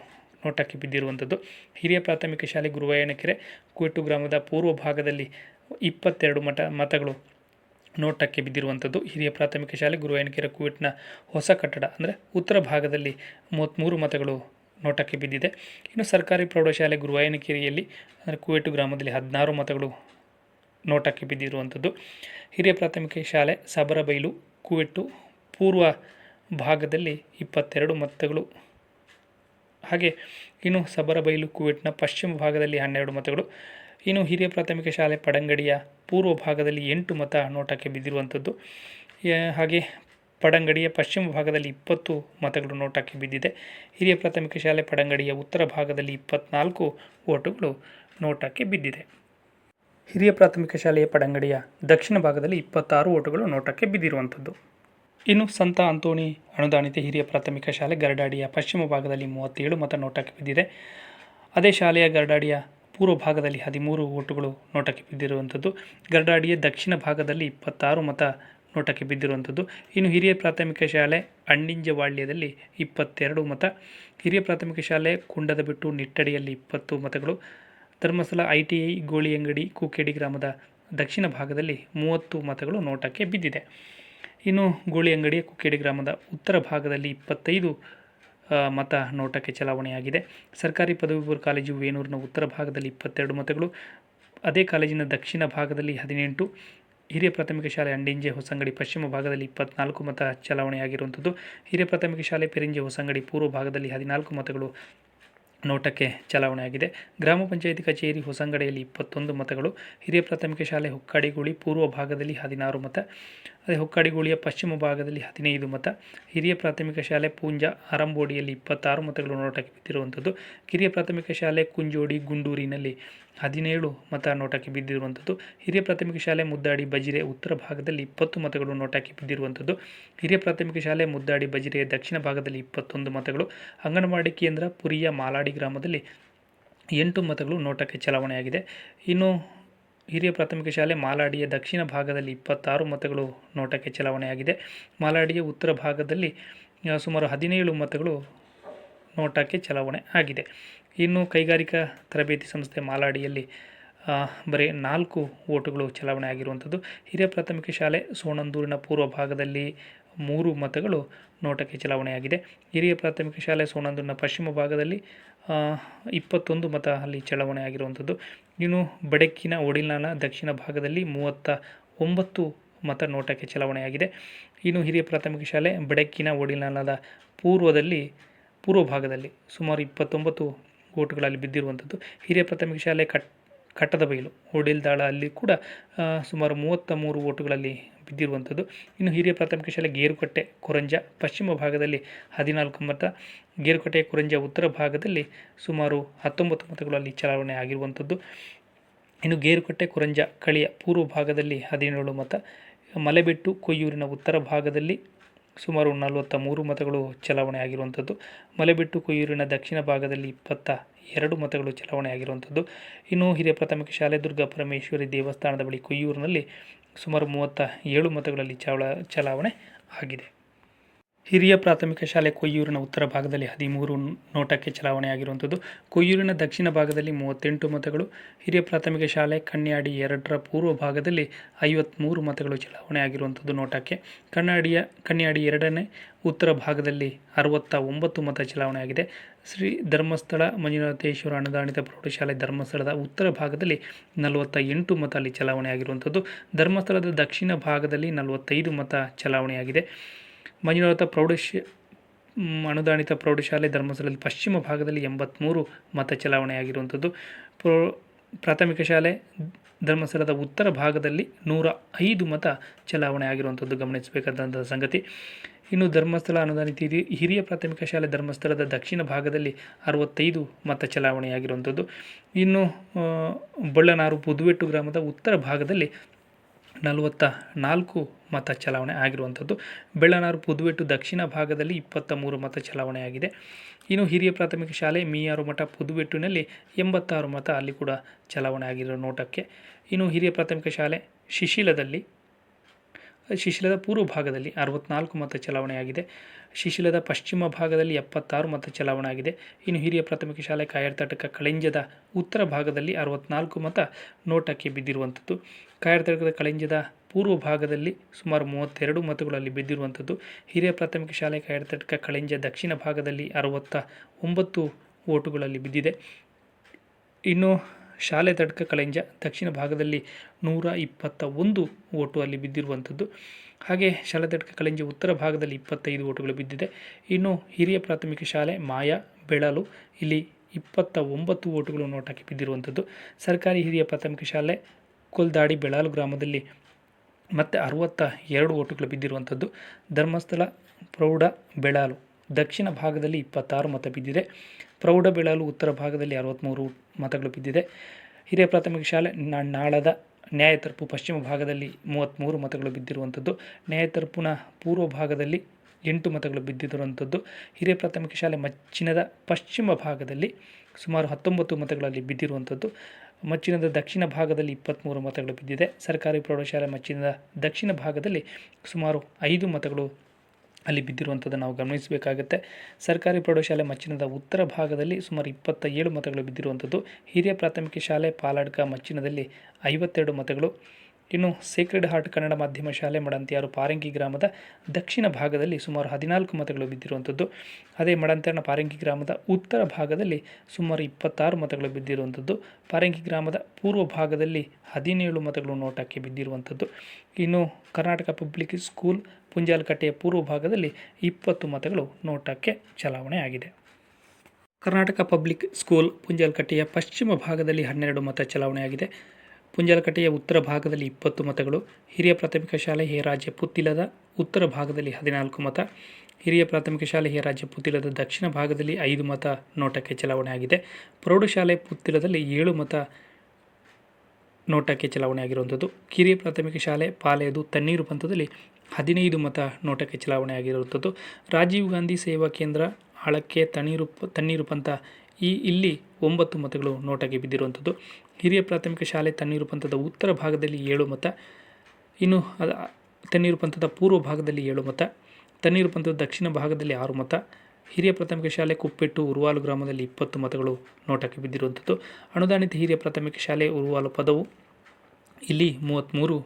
ನೋಟಕ್ಕೆ ಬಿದ್ದಿರುವಂಥದ್ದು. ಹಿರಿಯ ಪ್ರಾಥಮಿಕ ಶಾಲೆ ಗುರುವಾಯಣಕೆರೆ ಕುವೆಟ್ಟು ಗ್ರಾಮದ ಪೂರ್ವ ಭಾಗದಲ್ಲಿ ಇಪ್ಪತ್ತೆರಡು ಮತ ಮತಗಳು ನೋಟಕ್ಕೆ ಬಿದ್ದಿರುವಂಥದ್ದು ಹಿರಿಯ ಪ್ರಾಥಮಿಕ ಶಾಲೆ ಗುರುವಾಯನಕೆರೆ ಕುವಿಟ್ನ ಹೊಸ ಕಟ್ಟಡ, ಅಂದರೆ ಉತ್ತರ ಭಾಗದಲ್ಲಿ ಮೂವತ್ತ್ಮೂರು ಮತಗಳು ನೋಟಕ್ಕೆ ಬಿದ್ದಿದೆ. ಇನ್ನು ಸರ್ಕಾರಿ ಪ್ರೌಢಶಾಲೆ ಗುರುವಾಯನಕೆರೆಯಲ್ಲಿ ಅಂದರೆ ಕುವೆಟು ಗ್ರಾಮದಲ್ಲಿ ಹದಿನಾರು ಮತಗಳು ನೋಟಕ್ಕೆ ಬಿದ್ದಿರುವಂಥದ್ದು. ಹಿರಿಯ ಪ್ರಾಥಮಿಕ ಶಾಲೆ ಸಬರಬೈಲು, ಕುವೆಟ್ಟು ಪೂರ್ವ ಭಾಗದಲ್ಲಿ ಇಪ್ಪತ್ತೆರಡು ಮತಗಳು. ಹಾಗೆ ಇನ್ನು ಸಬರಬೈಲು, ಕುವೆಟ್ನ ಪಶ್ಚಿಮ ಭಾಗದಲ್ಲಿ ಹನ್ನೆರಡು ಮತಗಳು. ಇನ್ನು ಹಿರಿಯ ಪ್ರಾಥಮಿಕ ಶಾಲೆ ಪಡಂಗಡಿಯ ಪೂರ್ವ ಭಾಗದಲ್ಲಿ ಎಂಟು ಮತ ನೋಟಕ್ಕೆ ಬಿದ್ದಿರುವಂಥದ್ದು. ಹಾಗೆ ಪಡಂಗಡಿಯ ಪಶ್ಚಿಮ ಭಾಗದಲ್ಲಿ ಇಪ್ಪತ್ತು ಮತಗಳು ನೋಟಕ್ಕೆ ಬಿದ್ದಿದೆ. ಹಿರಿಯ ಪ್ರಾಥಮಿಕ ಶಾಲೆ ಪಡಂಗಡಿಯ ಉತ್ತರ ಭಾಗದಲ್ಲಿ ಇಪ್ಪತ್ನಾಲ್ಕು ಓಟುಗಳು ನೋಟಕ್ಕೆ ಬಿದ್ದಿದೆ. ಹಿರಿಯ ಪ್ರಾಥಮಿಕ ಶಾಲೆಯ ಪಡಂಗಡಿಯ ದಕ್ಷಿಣ ಭಾಗದಲ್ಲಿ ಇಪ್ಪತ್ತಾರು ಓಟುಗಳು ನೋಟಕ್ಕೆ ಬಿದ್ದಿರುವಂಥದ್ದು. ಇನ್ನು ಸಂತ ಅಂತೋಣಿ ಅನುದಾನಿತ ಹಿರಿಯ ಪ್ರಾಥಮಿಕ ಶಾಲೆ ಗರಡಾಡಿಯ ಪಶ್ಚಿಮ ಭಾಗದಲ್ಲಿ ಮೂವತ್ತೇಳು ಮತ ನೋಟಕ್ಕೆ ಬಿದ್ದಿದೆ. ಅದೇ ಶಾಲೆಯ ಗರಡಾಡಿಯ ಪೂರ್ವ ಭಾಗದಲ್ಲಿ ಹದಿಮೂರು ಓಟುಗಳು ನೋಟಕ್ಕೆ ಬಿದ್ದಿರುವಂಥದ್ದು. ಗರ್ಡಾಡಿಯ ದಕ್ಷಿಣ ಭಾಗದಲ್ಲಿ ಇಪ್ಪತ್ತಾರು ಮತ ನೋಟಕ್ಕೆ ಬಿದ್ದಿರುವಂಥದ್ದು. ಇನ್ನು ಹಿರಿಯ ಪ್ರಾಥಮಿಕ ಶಾಲೆ ಅಣ್ಣಿಂಜವಾಳ್ಯದಲ್ಲಿ ಇಪ್ಪತ್ತೆರಡು ಮತ. ಹಿರಿಯ ಪ್ರಾಥಮಿಕ ಶಾಲೆ ಕುಂಡದ ಬಿಟ್ಟು ನಿಟ್ಟಡಿಯಲ್ಲಿ ಇಪ್ಪತ್ತು ಮತಗಳು. Dharmasthala I T I Goliyangadi Kukedi ಗ್ರಾಮದ ದಕ್ಷಿಣ ಭಾಗದಲ್ಲಿ ಮೂವತ್ತು ಮತಗಳು ನೋಟಕ್ಕೆ ಬಿದ್ದಿದೆ. ಇನ್ನು ಗೋಳಿಯಂಗಡಿಯ ಕುಕ್ಕೇಡಿ ಗ್ರಾಮದ ಉತ್ತರ ಭಾಗದಲ್ಲಿ ಇಪ್ಪತ್ತೈದು ಮತ ನೋಟಕ್ಕೆ ಚಲಾವಣೆಯಾಗಿದೆ. ಸರ್ಕಾರಿ ಪದವಿ ಪೂರ್ವ ಕಾಲೇಜು ವೇಣೂರಿನ ಉತ್ತರ ಭಾಗದಲ್ಲಿ ಇಪ್ಪತ್ತೆರಡು ಮತಗಳು, ಅದೇ ಕಾಲೇಜಿನ ದಕ್ಷಿಣ ಭಾಗದಲ್ಲಿ ಹದಿನೆಂಟು, ಹಿರಿಯ ಪ್ರಾಥಮಿಕ ಶಾಲೆ ಅಂಡಿಂಜೆ ಹೊಸಂಗಡಿ ಪಶ್ಚಿಮ ಭಾಗದಲ್ಲಿ ಇಪ್ಪತ್ನಾಲ್ಕು ಮತ ಚಲಾವಣೆಯಾಗಿರುವಂಥದ್ದು. ಹಿರಿಯ ಪ್ರಾಥಮಿಕ ಶಾಲೆ ಪೆರಿಂಜೆ ಹೊಸಂಗಡಿ ಪೂರ್ವ ಭಾಗದಲ್ಲಿ ಹದಿನಾಲ್ಕು ಮತಗಳು ನೋಟಕ್ಕೆ ಚಲಾವಣೆಯಾಗಿದೆ ಗ್ರಾಮ ಪಂಚಾಯಿತಿ ಕಚೇರಿ ಹೊಸಂಗಡೆಯಲ್ಲಿ ಇಪ್ಪತ್ತೊಂದು ಮತಗಳು, ಹಿರಿಯ ಪ್ರಾಥಮಿಕ ಶಾಲೆ ಹುಕ್ಕಾಡಿಗುಳಿ ಪೂರ್ವ ಭಾಗದಲ್ಲಿ ಹದಿನಾರು ಮತ, ಅದೇ ಹುಕ್ಕಾಡಿಗುಳಿಯ ಪಶ್ಚಿಮ ಭಾಗದಲ್ಲಿ ಹದಿನೈದು ಮತ, ಹಿರಿಯ ಪ್ರಾಥಮಿಕ ಶಾಲೆ ಪೂಂಜಾ ಅರಂಬೋಡಿಯಲ್ಲಿ ಇಪ್ಪತ್ತಾರು ಮತಗಳು ನೋಟಕ್ಕೆ ಬಿದ್ದಿರುವಂಥದ್ದು. ಕಿರಿಯ ಪ್ರಾಥಮಿಕ ಶಾಲೆ ಕುಂಜೋಡಿ, ಗುಂಡೂರಿನಲ್ಲಿ ಹದಿನೇಳು ಮತ ನೋಟಕ್ಕೆ ಬಿದ್ದಿರುವಂಥದ್ದು. ಹಿರಿಯ ಪ್ರಾಥಮಿಕ ಶಾಲೆ ಮುದ್ದಾಡಿ ಬಜಿರೆ ಉತ್ತರ ಭಾಗದಲ್ಲಿ ಇಪ್ಪತ್ತು ಮತಗಳು ನೋಟಕ್ಕೆ ಬಿದ್ದಿರುವಂಥದ್ದು. ಹಿರಿಯ ಪ್ರಾಥಮಿಕ ಶಾಲೆ ಮುದ್ದಾಡಿ ಬಜಿರೆ ದಕ್ಷಿಣ ಭಾಗದಲ್ಲಿ ಇಪ್ಪತ್ತೊಂದು ಮತಗಳು. ಅಂಗನವಾಡಿ ಕೇಂದ್ರ ಪುರಿಯ ಮಾಲಾಡಿ ಗ್ರಾಮದಲ್ಲಿ ಎಂಟು ಮತಗಳು ನೋಟಕ್ಕೆ ಚಲಾವಣೆಯಾಗಿದೆ. ಇನ್ನು ಹಿರಿಯ ಪ್ರಾಥಮಿಕ ಶಾಲೆ ಮಾಲಾಡಿಯ ದಕ್ಷಿಣ ಭಾಗದಲ್ಲಿ ಇಪ್ಪತ್ತಾರು ಮತಗಳು ನೋಟಕ್ಕೆ ಚಲಾವಣೆಯಾಗಿದೆ. ಮಾಲಾಡಿಯ ಉತ್ತರ ಭಾಗದಲ್ಲಿ ಸುಮಾರು ಹದಿನೇಳು ಮತಗಳು ನೋಟಕ್ಕೆ ಚಲಾವಣೆ ಆಗಿದೆ ಇನ್ನು ಕೈಗಾರಿಕಾ ತರಬೇತಿ ಸಂಸ್ಥೆ ಮಾಲಾಡಿಯಲ್ಲಿ ಬರೀ ನಾಲ್ಕು ಓಟುಗಳು ಚಲಾವಣೆ ಆಗಿರುವಂಥದ್ದು. ಹಿರಿಯ ಪ್ರಾಥಮಿಕ ಶಾಲೆ ಸೋಣಂದೂರಿನ ಪೂರ್ವ ಭಾಗದಲ್ಲಿ ಮೂರು ಮತಗಳು ನೋಟಕ್ಕೆ ಚಲಾವಣೆಯಾಗಿದೆ. ಹಿರಿಯ ಪ್ರಾಥಮಿಕ ಶಾಲೆ ಸೋಣಂದೂರಿನ ಪಶ್ಚಿಮ ಭಾಗದಲ್ಲಿ ಇಪ್ಪತ್ತೊಂದು ಮತ ಅಲ್ಲಿ ಚಲಾವಣೆ ಆಗಿರುವಂಥದ್ದು ಇನ್ನು ಬಡಕ್ಕಿನ ಒಡಿಲ್ನಾನ ದಕ್ಷಿಣ ಭಾಗದಲ್ಲಿ ಮೂವತ್ತ ಒಂಬತ್ತು ಮತ ನೋಟಕ್ಕೆ ಚಲಾವಣೆಯಾಗಿದೆ. ಇನ್ನು ಹಿರಿಯ ಪ್ರಾಥಮಿಕ ಶಾಲೆ ಬಡಕ್ಕಿನ ಒಡಿಲ್ನಾನದ ಪೂರ್ವದಲ್ಲಿ, ಪೂರ್ವ ಭಾಗದಲ್ಲಿ ಸುಮಾರು ಇಪ್ಪತ್ತೊಂಬತ್ತು ಓಟುಗಳಲ್ಲಿ ಬಿದ್ದಿರುವಂಥದ್ದು. ಹಿರಿಯ ಪ್ರಾಥಮಿಕ ಶಾಲೆ ಕಟ್, ಕಟ್ಟದ ಬೈಲು ಹೊಡಿಲ್ದಾಳ ಅಲ್ಲಿ ಕೂಡ ಸುಮಾರು ಮೂವತ್ತ ಮೂರು ಓಟುಗಳಲ್ಲಿ ಬಿದ್ದಿರುವಂಥದ್ದು. ಇನ್ನು ಹಿರಿಯ ಪ್ರಾಥಮಿಕ ಶಾಲೆ ಗೇರುಕಟ್ಟೆ, ಕೊರಂಜ, ಪಶ್ಚಿಮ ಭಾಗದಲ್ಲಿ ಹದಿನಾಲ್ಕು ಮತ, ಗೇರುಕಟ್ಟೆ, ಕೊರಂಜ ಉತ್ತರ ಭಾಗದಲ್ಲಿ ಸುಮಾರು ಹತ್ತೊಂಬತ್ತು ಮತಗಳಲ್ಲಿ ಚಲಾವಣೆ ಆಗಿರುವಂಥದ್ದು. ಇನ್ನು ಗೇರುಕಟ್ಟೆ, ಕೊರಂಜ, ಕಳಿಯ ಪೂರ್ವ ಭಾಗದಲ್ಲಿ ಹದಿನೇಳು ಮತ, ಮಲೆಬೆಟ್ಟು, ಕೊಯ್ಯೂರಿನ ಉತ್ತರ ಭಾಗದಲ್ಲಿ ಸುಮಾರು ನಲವತ್ತ ಮೂರು ಮತಗಳು ಚಲಾವಣೆ ಆಗಿರುವಂಥದ್ದು. ಮಲೆಬೆಟ್ಟು ಕೊಯ್ಯೂರಿನ ದಕ್ಷಿಣ ಭಾಗದಲ್ಲಿ ಇಪ್ಪತ್ತ ಎರಡು ಮತಗಳು ಚಲಾವಣೆ ಆಗಿರುವಂಥದ್ದು. ಇನ್ನು ಹಿರಿಯ ಪ್ರಾಥಮಿಕ ಶಾಲೆ ದುರ್ಗಾ ಪರಮೇಶ್ವರಿ ದೇವಸ್ಥಾನದ ಬಳಿ ಕೊಯ್ಯೂರಿನಲ್ಲಿ ಸುಮಾರು ಮೂವತ್ತ ಏಳು ಮತಗಳಲ್ಲಿ ಚಾವಳ, ಚಲಾವಣೆ ಆಗಿದೆ. ಹಿರಿಯ ಪ್ರಾಥಮಿಕ ಶಾಲೆ ಕೊಯ್ಯೂರಿನ ಉತ್ತರ ಭಾಗದಲ್ಲಿ ಹದಿಮೂರು ನೋಟಕ್ಕೆ ಚಲಾವಣೆಯಾಗಿರುವಂಥದ್ದು. ಕೊಯ್ಯೂರಿನ ದಕ್ಷಿಣ ಭಾಗದಲ್ಲಿ ಮೂವತ್ತೆಂಟು ಮತಗಳು, ಹಿರಿಯ ಪ್ರಾಥಮಿಕ ಶಾಲೆ ಕನ್ಯಾಡಿ ಎರಡರ ಪೂರ್ವ ಭಾಗದಲ್ಲಿ ಐವತ್ತ್ಮೂರು ಮತಗಳು ಚಲಾವಣೆಯಾಗಿರುವಂಥದ್ದು ನೋಟಕ್ಕೆ. ಕನ್ನಡಿಯ ಕನ್ಯಾಡಿ ಎರಡನೇ ಉತ್ತರ ಭಾಗದಲ್ಲಿ ಅರವತ್ತ ಒಂಬತ್ತು ಮತ ಚಲಾವಣೆಯಾಗಿದೆ. ಶ್ರೀ ಧರ್ಮಸ್ಥಳ ಮಂಜುನಾಥೇಶ್ವರ ಅನುದಾನಿತ ಪ್ರೌಢಶಾಲೆ ಧರ್ಮಸ್ಥಳದ ಉತ್ತರ ಭಾಗದಲ್ಲಿ ನಲವತ್ತ ಎಂಟು ಮತ ಅಲ್ಲಿ ಚಲಾವಣೆಯಾಗಿರುವಂಥದ್ದು. ಧರ್ಮಸ್ಥಳದ ದಕ್ಷಿಣ ಭಾಗದಲ್ಲಿ ನಲವತ್ತೈದು ಮತ ಚಲಾವಣೆಯಾಗಿದೆ. ಮಂಜುನಾಥ ಪ್ರೌಢಶ ಅನುದಾನಿತ ಪ್ರೌಢಶಾಲೆ ಧರ್ಮಸ್ಥಳದಲ್ಲಿ ಪಶ್ಚಿಮ ಭಾಗದಲ್ಲಿ ಎಂಬತ್ತ್ಮೂರು ಮತ ಚಲಾವಣೆಯಾಗಿರುವಂಥದ್ದು. ಪ್ರೌ, ಪ್ರಾಥಮಿಕ ಶಾಲೆ ಧರ್ಮಸ್ಥಳದ ಉತ್ತರ ಭಾಗದಲ್ಲಿ ನೂರ ಐದು ಮತ ಚಲಾವಣೆ ಆಗಿರುವಂಥದ್ದು ಗಮನಿಸಬೇಕಾದಂಥ ಸಂಗತಿ. ಇನ್ನು ಧರ್ಮಸ್ಥಳ ಅನುದಾನಿತ ಹಿರಿ- ಹಿರಿಯ ಪ್ರಾಥಮಿಕ ಶಾಲೆ ಧರ್ಮಸ್ಥಳದ ದಕ್ಷಿಣ ಭಾಗದಲ್ಲಿ ಅರವತ್ತೈದು ಮತ ಚಲಾವಣೆಯಾಗಿರುವಂಥದ್ದು. ಇನ್ನು ಬಳ್ಳನಾರು, ಪುದುವೆಟ್ಟು ಗ್ರಾಮದ ಉತ್ತರ ಭಾಗದಲ್ಲಿ ನಲವತ್ತ ನಾಲ್ಕು ಮತ ಚಲಾವಣೆ ಆಗಿರುವಂಥದ್ದು. ಬೆಳ್ಳನಾರು ಪುದುವೆಟ್ಟು ದಕ್ಷಿಣ ಭಾಗದಲ್ಲಿ ಇಪ್ಪತ್ತ ಮೂರು ಮತ ಚಲಾವಣೆಯಾಗಿದೆ ಇನ್ನು ಹಿರಿಯ ಪ್ರಾಥಮಿಕ ಶಾಲೆ ಮೀಯಾರು ಮಠ ಪುದುವೆಟ್ಟಿನಲ್ಲಿ ಎಂಬತ್ತಾರು ಮತ ಅಲ್ಲಿ ಕೂಡ ಚಲಾವಣೆ ಆಗಿರೋ ನೋಟಕ್ಕೆ. ಇನ್ನು ಹಿರಿಯ ಪ್ರಾಥಮಿಕ ಶಾಲೆ ಶಿಶಿಲದಲ್ಲಿ ಶಿಶಿಲದ ಪೂರ್ವ ಭಾಗದಲ್ಲಿ ಅರವತ್ನಾಲ್ಕು ಮತ ಚಲಾವಣೆಯಾಗಿದೆ. ಶಿಶಿಲದ ಪಶ್ಚಿಮ ಭಾಗದಲ್ಲಿ ಎಪ್ಪತ್ತಾರು ಮತ ಚಲಾವಣೆ ಆಗಿದೆ ಇನ್ನು ಹಿರಿಯ ಪ್ರಾಥಮಿಕ ಶಾಲೆ ಕಾಯರ್ತಟಕ ಕಳಿಂಜದ ಉತ್ತರ ಭಾಗದಲ್ಲಿ ಅರವತ್ನಾಲ್ಕು ಮತ ನೋಟಕ್ಕೆ ಬಿದ್ದಿರುವಂಥದ್ದು. ಕಾಯರ್ತಟಕದ ಕಳಿಂಜದ ಪೂರ್ವ ಭಾಗದಲ್ಲಿ ಸುಮಾರು ಮೂವತ್ತೆರಡು ಮತಗಳಲ್ಲಿ ಬಿದ್ದಿರುವಂಥದ್ದು. ಹಿರಿಯ ಪ್ರಾಥಮಿಕ ಶಾಲೆ ಕಾಯರ್ತಟಕ ಕಳಿಂಜ ದಕ್ಷಿಣ ಭಾಗದಲ್ಲಿ ಅರವತ್ತ ಒಂಬತ್ತು ಓಟುಗಳಲ್ಲಿ ಬಿದ್ದಿದೆ. ಇನ್ನು ಶಾಲೆ ತಡ್ಕ ಕಳೆಂಜ ದಕ್ಷಿಣ ಭಾಗದಲ್ಲಿ ನೂರ ಇಪ್ಪತ್ತ ಒಂದು ಓಟು ಅಲ್ಲಿ ಬಿದ್ದಿರುವಂಥದ್ದು. ಹಾಗೆ ಶಾಲೆ ತಡ್ಕ ಕಳೆಂಜ ಉತ್ತರ ಭಾಗದಲ್ಲಿ ಇಪ್ಪತ್ತೈದು ಓಟುಗಳು ಬಿದ್ದಿದೆ. ಇನ್ನು ಹಿರಿಯ ಪ್ರಾಥಮಿಕ ಶಾಲೆ ಮಾಯಾ, ಬೆಳಲು ಇಲ್ಲಿ ಇಪ್ಪತ್ತ ಒಂಬತ್ತು ಓಟುಗಳು ನೋಟಕ್ಕೆ ಬಿದ್ದಿರುವಂಥದ್ದು. ಸರ್ಕಾರಿ ಹಿರಿಯ ಪ್ರಾಥಮಿಕ ಶಾಲೆ ಕುಲ್ದಾಡಿ, ಬೆಳಾಲು ಗ್ರಾಮದಲ್ಲಿ ಮತ್ತೆ ಅರವತ್ತ ಎರಡು ಓಟುಗಳು ಬಿದ್ದಿರುವಂಥದ್ದು. ಧರ್ಮಸ್ಥಳ, ಪ್ರೌಢ, ಬೆಳಾಲು. ದಕ್ಷಿಣ ಭಾಗದಲ್ಲಿ ಇಪ್ಪತ್ತಾರು ಮತ ಬಿದ್ದಿದೆ. ಪ್ರೌಢ ಬೆಳಾಲು ಉತ್ತರ ಭಾಗದಲ್ಲಿ ಅರವತ್ತ್ಮೂರು ಮತಗಳು ಬಿದ್ದಿದೆ. ಹಿರಿಯ ಪ್ರಾಥಮಿಕ ಶಾಲೆ ನಾಳದ ನ್ಯಾಯ ತರ್ಪು ಪಶ್ಚಿಮ ಭಾಗದಲ್ಲಿ ಮೂವತ್ತ್ಮೂರು ಮತಗಳು ಬಿದ್ದಿರುವಂಥದ್ದು. ನ್ಯಾಯ ತರ್ಪುನ ಪೂರ್ವ ಭಾಗದಲ್ಲಿ ಎಂಟು ಮತಗಳು ಬಿದ್ದಿರುವಂಥದ್ದು. ಹಿರಿಯ ಪ್ರಾಥಮಿಕ ಶಾಲೆ ಮಚ್ಚಿನದ ಪಶ್ಚಿಮ ಭಾಗದಲ್ಲಿ ಸುಮಾರು ಹತ್ತೊಂಬತ್ತು ಮತಗಳಲ್ಲಿ ಬಿದ್ದಿರುವಂಥದ್ದು. ಮಚ್ಚಿನದ ದಕ್ಷಿಣ ಭಾಗದಲ್ಲಿ ಇಪ್ಪತ್ತ್ಮೂರು ಮತಗಳು ಬಿದ್ದಿದೆ. ಸರ್ಕಾರಿ ಪ್ರೌಢಶಾಲೆ ಮಚ್ಚಿನದ ದಕ್ಷಿಣ ಭಾಗದಲ್ಲಿ ಸುಮಾರು ಐದು ಮತಗಳು ಅಲ್ಲಿ ಬಿದ್ದಿರುವಂಥದ್ದು ನಾವು ಗಮನಿಸಬೇಕಾಗುತ್ತೆ. ಸರ್ಕಾರಿ ಪ್ರೌಢಶಾಲೆ ಮಚ್ಚಿನದ ಉತ್ತರ ಭಾಗದಲ್ಲಿ ಸುಮಾರು ಇಪ್ಪತ್ತ ಏಳು ಮತಗಳು ಬಿದ್ದಿರುವಂಥದ್ದು. ಹಿರಿಯ ಪ್ರಾಥಮಿಕ ಶಾಲೆ ಪಾಲಾಡ್ಕ ಮಚ್ಚಿನದಲ್ಲಿ ಐವತ್ತೆರಡು ಮತಗಳು. ಇನ್ನು ಸೇಕ್ರೆಡ್ ಹಾರ್ಟ್ ಕನ್ನಡ ಮಾಧ್ಯಮ ಶಾಲೆ ಮಡಂತಿಯಾರು ಪಾರಂಗಿ ಗ್ರಾಮದ ದಕ್ಷಿಣ ಭಾಗದಲ್ಲಿ ಸುಮಾರು ಹದಿನಾಲ್ಕು ಮತಗಳು ಬಿದ್ದಿರುವಂಥದ್ದು. ಅದೇ ಮಡಂತ್ಯಾರನ ಪಾರಂಗಿ ಗ್ರಾಮದ ಉತ್ತರ ಭಾಗದಲ್ಲಿ ಸುಮಾರು ಇಪ್ಪತ್ತಾರು ಮತಗಳು ಬಿದ್ದಿರುವಂಥದ್ದು. ಪಾರಂಗಿ ಗ್ರಾಮದ ಪೂರ್ವ ಭಾಗದಲ್ಲಿ ಹದಿನೇಳು ಮತಗಳು ನೋಟಕ್ಕೆ ಬಿದ್ದಿರುವಂಥದ್ದು. ಇನ್ನು ಕರ್ನಾಟಕ ಪಬ್ಲಿಕ್ ಸ್ಕೂಲ್ ಪುಂಜಾಲಕಟ್ಟೆಯ ಪೂರ್ವ ಭಾಗದಲ್ಲಿ ಇಪ್ಪತ್ತು ಮತಗಳು ನೋಟಕ್ಕೆ ಚಲಾವಣೆ ಆಗಿದೆ ಕರ್ನಾಟಕ ಪಬ್ಲಿಕ್ ಸ್ಕೂಲ್ ಪುಂಜಾಲಕಟ್ಟೆಯ ಪಶ್ಚಿಮ ಭಾಗದಲ್ಲಿ ಹನ್ನೆರಡು ಮತ ಚಲಾವಣೆಯಾಗಿದೆ. ಪುಂಜಾಲಕಟ್ಟೆಯ ಉತ್ತರ ಭಾಗದಲ್ಲಿ ಇಪ್ಪತ್ತು ಮತಗಳು, ಹಿರಿಯ ಪ್ರಾಥಮಿಕ ಶಾಲೆ ಹೇರಾಜ್ಯ ಪುತ್ತಿಲದ ಉತ್ತರ ಭಾಗದಲ್ಲಿ ಹದಿನಾಲ್ಕು ಮತ, ಹಿರಿಯ ಪ್ರಾಥಮಿಕ ಶಾಲೆ ಹೇರಾಜ್ಯ ಪುತ್ತಿಲದ ದಕ್ಷಿಣ ಭಾಗದಲ್ಲಿ ಐದು ಮತ ನೋಟಕ್ಕೆ ಚಲಾವಣೆ ಆಗಿದೆ ಪ್ರೌಢಶಾಲೆ ಪುತ್ತಿಲದಲ್ಲಿ ಏಳು ಮತ ನೋಟಕ್ಕೆ ಚಲಾವಣೆ ಆಗಿರುವಂಥದ್ದು ಕಿರಿಯ ಪ್ರಾಥಮಿಕ ಶಾಲೆ ಪಾಲೆಯದು ತಣ್ಣೀರು ಪಂಥದಲ್ಲಿ ಹದಿನೈದು ಮತ ನೋಟಕ್ಕೆ ಚಲಾವಣೆ ಆಗಿರುವಂಥದ್ದು ರಾಜೀವ್ ಗಾಂಧಿ ಸೇವಾ ಕೇಂದ್ರ ಆಳಕ್ಕೆ ತಣ್ಣೀರು ತಣ್ಣೀರು ಪಂಥ ಈ, ಇಲ್ಲಿ ಒಂಬತ್ತು ಮತಗಳು ನೋಟಕ್ಕೆ ಬಿದ್ದಿರುವಂಥದ್ದು ಹಿರಿಯ ಪ್ರಾಥಮಿಕ ಶಾಲೆ ತಣ್ಣೀರು ಪಂಥದ ಉತ್ತರ ಭಾಗದಲ್ಲಿ ಏಳು ಮತ, ಇನ್ನು ತಣ್ಣೀರು ಪಂಥದ ಪೂರ್ವ ಭಾಗದಲ್ಲಿ ಏಳು ಮತ, ತಣ್ಣೀರು ಪಂಥದ ದಕ್ಷಿಣ ಭಾಗದಲ್ಲಿ ಆರು ಮತ, ಹಿರಿಯ ಪ್ರಾಥಮಿಕ ಶಾಲೆ ಕುಪ್ಪೆಟ್ಟು, ಉರುವಾಲು ಗ್ರಾಮದಲ್ಲಿ ಇಪ್ಪತ್ತು ಮತಗಳು ನೋಟಕ್ಕೆ ಬಿದ್ದಿರುವಂಥದ್ದು ಅನುದಾನಿತ ಹಿರಿಯ ಪ್ರಾಥಮಿಕ ಶಾಲೆ, ಉರುವಾಲು ಪದವು, ಇಲ್ಲಿ ಮೂವತ್ತ್ಮೂರು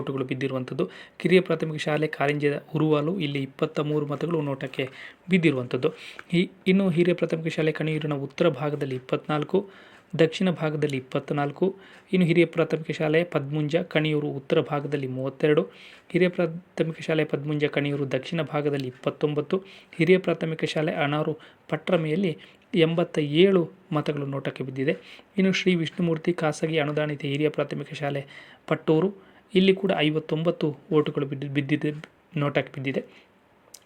ಓಟುಗಳು ಬಿದ್ದಿರುವಂಥದ್ದು. ಕಿರಿಯ ಪ್ರಾಥಮಿಕ ಶಾಲೆ ಕಾರಿಂಜದ ಉರುವಾಲು ಇಲ್ಲಿ ಇಪ್ಪತ್ತ ಮೂರು ಮತಗಳು ನೋಟಕ್ಕೆ ಬಿದ್ದಿರುವಂಥದ್ದು. ಈ ಇನ್ನು ಹಿರಿಯ ಪ್ರಾಥಮಿಕ ಶಾಲೆ ಕಣಿಯೂರಿನ ಉತ್ತರ ಭಾಗದಲ್ಲಿ ಇಪ್ಪತ್ನಾಲ್ಕು, ದಕ್ಷಿಣ ಭಾಗದಲ್ಲಿ ಇಪ್ಪತ್ತ್ನಾಲ್ಕು ಇನ್ನು ಹಿರಿಯ ಪ್ರಾಥಮಿಕ ಶಾಲೆ ಪದ್ಮುಂಜ, ಕಣಿಯೂರು ಉತ್ತರ ಭಾಗದಲ್ಲಿ ಮೂವತ್ತೆರಡು, ಹಿರಿಯ ಪ್ರಾಥಮಿಕ ಶಾಲೆ ಪದ್ಮುಂಜ, ಕಣಿಯೂರು ದಕ್ಷಿಣ ಭಾಗದಲ್ಲಿ ಇಪ್ಪತ್ತೊಂಬತ್ತು, ಹಿರಿಯ ಪ್ರಾಥಮಿಕ ಶಾಲೆ ಅಣಾರು ಪಟ್ರಮೆಯಲ್ಲಿ ಎಂಬತ್ತ ಏಳು ಮತಗಳು ನೋಟಕ್ಕೆ ಬಿದ್ದಿದೆ. ಇನ್ನು ಶ್ರೀ ವಿಷ್ಣುಮೂರ್ತಿ ಖಾಸಗಿ ಅನುದಾನಿತ ಹಿರಿಯ ಪ್ರಾಥಮಿಕ ಶಾಲೆ ಪಟ್ಟೂರು ಇಲ್ಲಿ ಕೂಡ ಐವತ್ತೊಂಬತ್ತು ಓಟುಗಳು ಬಿದ್ದು, ಬಿದ್ದಿದೆ ನೋಟಕ್ಕೆ ಬಿದ್ದಿದೆ.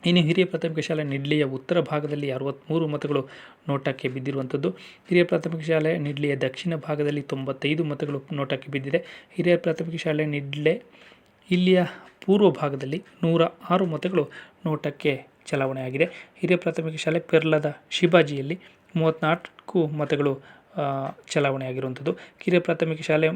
ಇನ್ನು ಹಿರಿಯ ಪ್ರಾಥಮಿಕ ಶಾಲೆ ನಿಡ್ಲಿಯ ಉತ್ತರ ಭಾಗದಲ್ಲಿ ಅರವತ್ತ್ಮೂರು ಮತಗಳು ನೋಟಕ್ಕೆ ಬಿದ್ದಿರುವಂಥದ್ದು. ಹಿರಿಯ ಪ್ರಾಥಮಿಕ ಶಾಲೆ ನಿಡ್ಲಿಯ ದಕ್ಷಿಣ ಭಾಗದಲ್ಲಿ ತೊಂಬತ್ತೈದು ಮತಗಳು ನೋಟಕ್ಕೆ ಬಿದ್ದಿದೆ. ಹಿರಿಯ ಪ್ರಾಥಮಿಕ ಶಾಲೆ ನಿಡ್ಲೆ ಇಲ್ಲಿಯ ಪೂರ್ವ ಭಾಗದಲ್ಲಿ ನೂರ ಆರು ಮತಗಳು ನೋಟಕ್ಕೆ ಚಲಾವಣೆಯಾಗಿದೆ. ಹಿರಿಯ ಪ್ರಾಥಮಿಕ ಶಾಲೆ ಪೆರ್ಲದ ಶಿಬಾಜಿಯಲ್ಲಿ ಮೂವತ್ತ್ನಾಲ್ಕು ಮತಗಳು ಆ, ಚಲಾವಣೆ ಆಗಿರುವಂಥದ್ದು. ಕಿರಿಯ ಪ್ರಾಥಮಿಕ ಶಾಲೆ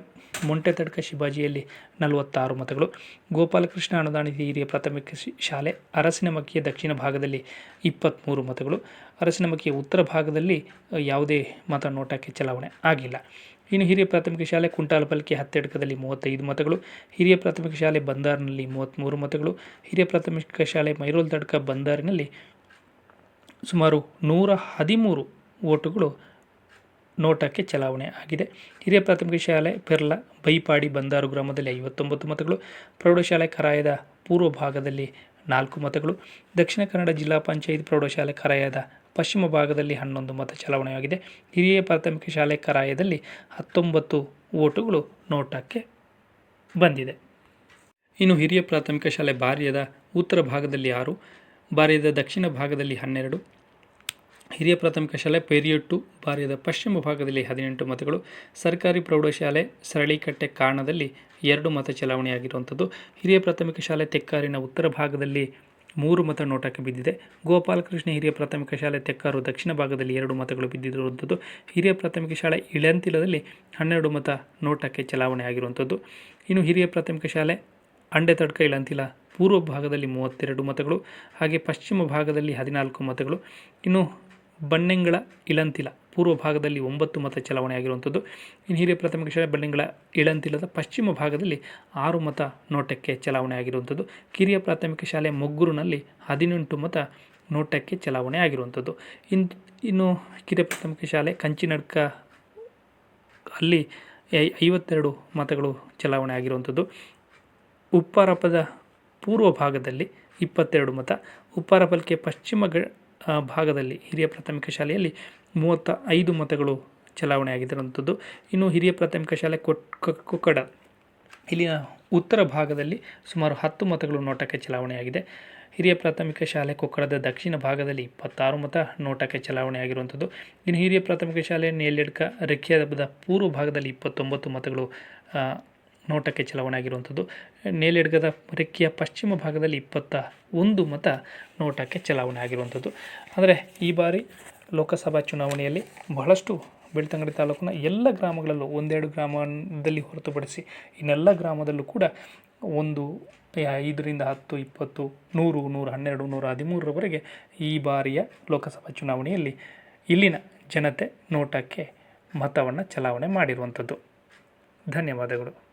ಮೊಂಟೆತಡ್ಕ ಶಿವಾಜಿಯಲ್ಲಿ ನಲವತ್ತಾರು ಮತಗಳು. ಗೋಪಾಲಕೃಷ್ಣ ಅನುದಾನಿತ ಹಿರಿಯ ಪ್ರಾಥಮಿಕ ಶಾಲೆ ಅರಸಿನಮಕ್ಕಿಯ ದಕ್ಷಿಣ ಭಾಗದಲ್ಲಿ ಇಪ್ಪತ್ತ್ಮೂರು ಮತಗಳು. ಅರಸಿನಮಕ್ಕಿಯ ಉತ್ತರ ಭಾಗದಲ್ಲಿ ಯಾವುದೇ ಮತ ನೋಟಕ್ಕೆ ಚಲಾವಣೆ ಆಗಿಲ್ಲ. ಇನ್ನು ಹಿರಿಯ ಪ್ರಾಥಮಿಕ ಶಾಲೆ ಕುಂಟಾಲಪಲ್ಕೆ ಹತ್ತೆಡ್ಕದಲ್ಲಿ ಮೂವತ್ತೈದು ಮತಗಳು. ಹಿರಿಯ ಪ್ರಾಥಮಿಕ ಶಾಲೆ ಬಂದಾರ್ನಲ್ಲಿ ಮೂವತ್ತ್ಮೂರು ಮತಗಳು. ಹಿರಿಯ ಪ್ರಾಥಮಿಕ ಶಾಲೆ ಮೈರೋಲ್ ತಡ್ಕ ಬಂದಾರಿನಲ್ಲಿ ಸುಮಾರು ನೂರ ಹದಿಮೂರು ಓಟುಗಳು ನೋಟಕ್ಕೆ ಚಲಾವಣೆ ಆಗಿದೆ. ಹಿರಿಯ ಪ್ರಾಥಮಿಕ ಶಾಲೆ ಪೆರ್ಲ ಬೈಪಾಡಿ ಬಂದಾರು ಗ್ರಾಮದಲ್ಲಿ ಐವತ್ತೊಂಬತ್ತು ಮತಗಳು, ಪ್ರೌಢಶಾಲೆ ಕರಾಯದ ಪೂರ್ವ ಭಾಗದಲ್ಲಿ ನಾಲ್ಕು ಮತಗಳು, ದಕ್ಷಿಣ ಕನ್ನಡ ಜಿಲ್ಲಾ ಪಂಚಾಯತ್ ಪ್ರೌಢಶಾಲೆ ಕರಾಯದ ಪಶ್ಚಿಮ ಭಾಗದಲ್ಲಿ ಹನ್ನೊಂದು ಮತ ಚಲಾವಣೆಯಾಗಿದೆ. ಹಿರಿಯ ಪ್ರಾಥಮಿಕ ಶಾಲೆ ಕರಾಯದಲ್ಲಿ ಹತ್ತೊಂಬತ್ತು ಓಟುಗಳು ನೋಟಕ್ಕೆ ಬಂದಿದೆ. ಇನ್ನು ಹಿರಿಯ ಪ್ರಾಥಮಿಕ ಶಾಲೆ ಬಾರ್ಯದ ಉತ್ತರ ಭಾಗದಲ್ಲಿ ಆರು, ಬಾರ್ಯದ ದಕ್ಷಿಣ ಭಾಗದಲ್ಲಿ ಹನ್ನೆರಡು ಹಿರಿಯ ಪ್ರಾಥಮಿಕ ಶಾಲೆ ಪೇರಿಯೊಟ್ಟು ಬಾರ್ಯದ ಪಶ್ಚಿಮ ಭಾಗದಲ್ಲಿ ಹದಿನೆಂಟು ಮತಗಳು, ಸರ್ಕಾರಿ ಪ್ರೌಢಶಾಲೆ ಸರಳಿಕಟ್ಟೆ ಕಾರಣದಲ್ಲಿ ಎರಡು ಮತ ಚಲಾವಣೆಯಾಗಿರುವಂಥದ್ದು. ಹಿರಿಯ ಪ್ರಾಥಮಿಕ ಶಾಲೆ ತೆಕ್ಕಾರಿನ ಉತ್ತರ ಭಾಗದಲ್ಲಿ ಮೂರು ಮತ ನೋಟಕ್ಕೆ ಬಿದ್ದಿದೆ. ಗೋಪಾಲಕೃಷ್ಣ ಹಿರಿಯ ಪ್ರಾಥಮಿಕ ಶಾಲೆ ತೆಕ್ಕಾರು ದಕ್ಷಿಣ ಭಾಗದಲ್ಲಿ ಎರಡು ಮತಗಳು ಬಿದ್ದಿರುವಂಥದ್ದು. ಹಿರಿಯ ಪ್ರಾಥಮಿಕ ಶಾಲೆ ಇಳಂತಿಲದಲ್ಲಿ ಹನ್ನೆರಡು ಮತ ನೋಟಕ್ಕೆ ಚಲಾವಣೆ ಆಗಿರುವಂಥದ್ದು ಇನ್ನು ಹಿರಿಯ ಪ್ರಾಥಮಿಕ ಶಾಲೆ ಅಂಡೆ ತಡ್ಕ ಇಳಂತಿಲ ಪೂರ್ವ ಭಾಗದಲ್ಲಿ ಮೂವತ್ತೆರಡು ಮತಗಳು, ಹಾಗೆ ಪಶ್ಚಿಮ ಭಾಗದಲ್ಲಿ ಹದಿನಾಲ್ಕು ಮತಗಳು. ಇನ್ನು ಬಣ್ಣೆಂಗಳ ಇಳಂತಿಲ. ಪೂರ್ವ ಭಾಗದಲ್ಲಿ ಒಂಬತ್ತು ಮತ ಚಲಾವಣೆ ಆಗಿರುವಂಥದ್ದು. ಇನ್ನು ಹಿರಿಯ ಪ್ರಾಥಮಿಕ ಶಾಲೆ ಬಣ್ಣೆಂಗಳ ಇಳಂತಿಲದ ಪಶ್ಚಿಮ ಭಾಗದಲ್ಲಿ ಆರು ಮತ ನೋಟಕ್ಕೆ ಚಲಾವಣೆ ಆಗಿರುವಂಥದ್ದು. ಕಿರಿಯ ಪ್ರಾಥಮಿಕ ಶಾಲೆ ಮೊಗ್ಗೂರಿನಲ್ಲಿ ಹದಿನೆಂಟು ಮತ ನೋಟಕ್ಕೆ ಚಲಾವಣೆ ಆಗಿರುವಂಥದ್ದು. ಇನ್, ಇನ್ನು ಕಿರಿಯ ಪ್ರಾಥಮಿಕ ಶಾಲೆ ಕಂಚಿನಡ್ಕ ಅಲ್ಲಿ ಐವತ್ತೆರಡು ಮತಗಳು ಚಲಾವಣೆ ಆಗಿರುವಂಥದ್ದು. ಉಪ್ಪಾರಪದ ಪೂರ್ವ ಭಾಗದಲ್ಲಿ ಇಪ್ಪತ್ತೆರಡು ಮತ. ಉಪ್ಪಾರಪಲ್ಕೆ ಪಶ್ಚಿಮ ಭಾಗದಲ್ಲಿ ಹಿರಿಯ ಪ್ರಾಥಮಿಕ ಶಾಲೆಯಲ್ಲಿ ಮೂವತ್ತ ಐದು ಮತಗಳು ಚಲಾವಣೆ ಆಗಿರುವಂಥದ್ದು ಇನ್ನು ಹಿರಿಯ ಪ್ರಾಥಮಿಕ ಶಾಲೆ ಕೊಕ್ಕಡ ಇಲ್ಲಿನ ಉತ್ತರ ಭಾಗದಲ್ಲಿ ಸುಮಾರು ಹತ್ತು ಮತಗಳು ನೋಟಕ್ಕೆ ಚಲಾವಣೆಯಾಗಿದೆ. ಹಿರಿಯ ಪ್ರಾಥಮಿಕ ಶಾಲೆ ಕೊಕ್ಕಡದ ದಕ್ಷಿಣ ಭಾಗದಲ್ಲಿ ಇಪ್ಪತ್ತಾರು ಮತ ನೋಟಕ್ಕೆ ಚಲಾವಣೆ ಆಗಿರುವಂಥದ್ದು. ಇನ್ನು ಹಿರಿಯ ಪ್ರಾಥಮಿಕ ಶಾಲೆ ನೇಲೆಡ್ಕ ರೆಕ್ಕೆಯದ ಪೂರ್ವ ಭಾಗದಲ್ಲಿ ಇಪ್ಪತ್ತೊಂಬತ್ತು ಮತಗಳು ನೋಟಕ್ಕೆ ಚಲಾವಣೆ ಆಗಿರುವಂಥದ್ದು ನೇಲೆಡ್ಗದ ರೆಕ್ಕೆಯ ಪಶ್ಚಿಮ ಭಾಗದಲ್ಲಿ ಇಪ್ಪತ್ತ ಒಂದು ಮತ ನೋಟಕ್ಕೆ ಚಲಾವಣೆ ಆಗಿರುವಂಥದ್ದು ಅಂದರೆ ಈ ಬಾರಿ ಲೋಕಸಭಾ ಚುನಾವಣೆಯಲ್ಲಿ ಬಹಳಷ್ಟು ಬೆಳ್ತಂಗಡಿ ತಾಲೂಕಿನ ಎಲ್ಲ ಗ್ರಾಮಗಳಲ್ಲೂ ಒಂದೆರಡು ಗ್ರಾಮದಲ್ಲಿ ಹೊರತುಪಡಿಸಿ ಇನ್ನೆಲ್ಲ ಗ್ರಾಮದಲ್ಲೂ ಕೂಡ ಒಂದು ಐದರಿಂದ ಹತ್ತು, ಇಪ್ಪತ್ತು, ನೂರು, ನೂರ ಹನ್ನೆರಡು, ನೂರ ಹದಿಮೂರರವರೆಗೆ ಈ ಬಾರಿಯ ಲೋಕಸಭಾ ಚುನಾವಣೆಯಲ್ಲಿ ಇಲ್ಲಿನ ಜನತೆ ನೋಟಕ್ಕೆ ಮತವನ್ನು ಚಲಾವಣೆ ಮಾಡಿರುವಂಥದ್ದು. ಧನ್ಯವಾದಗಳು.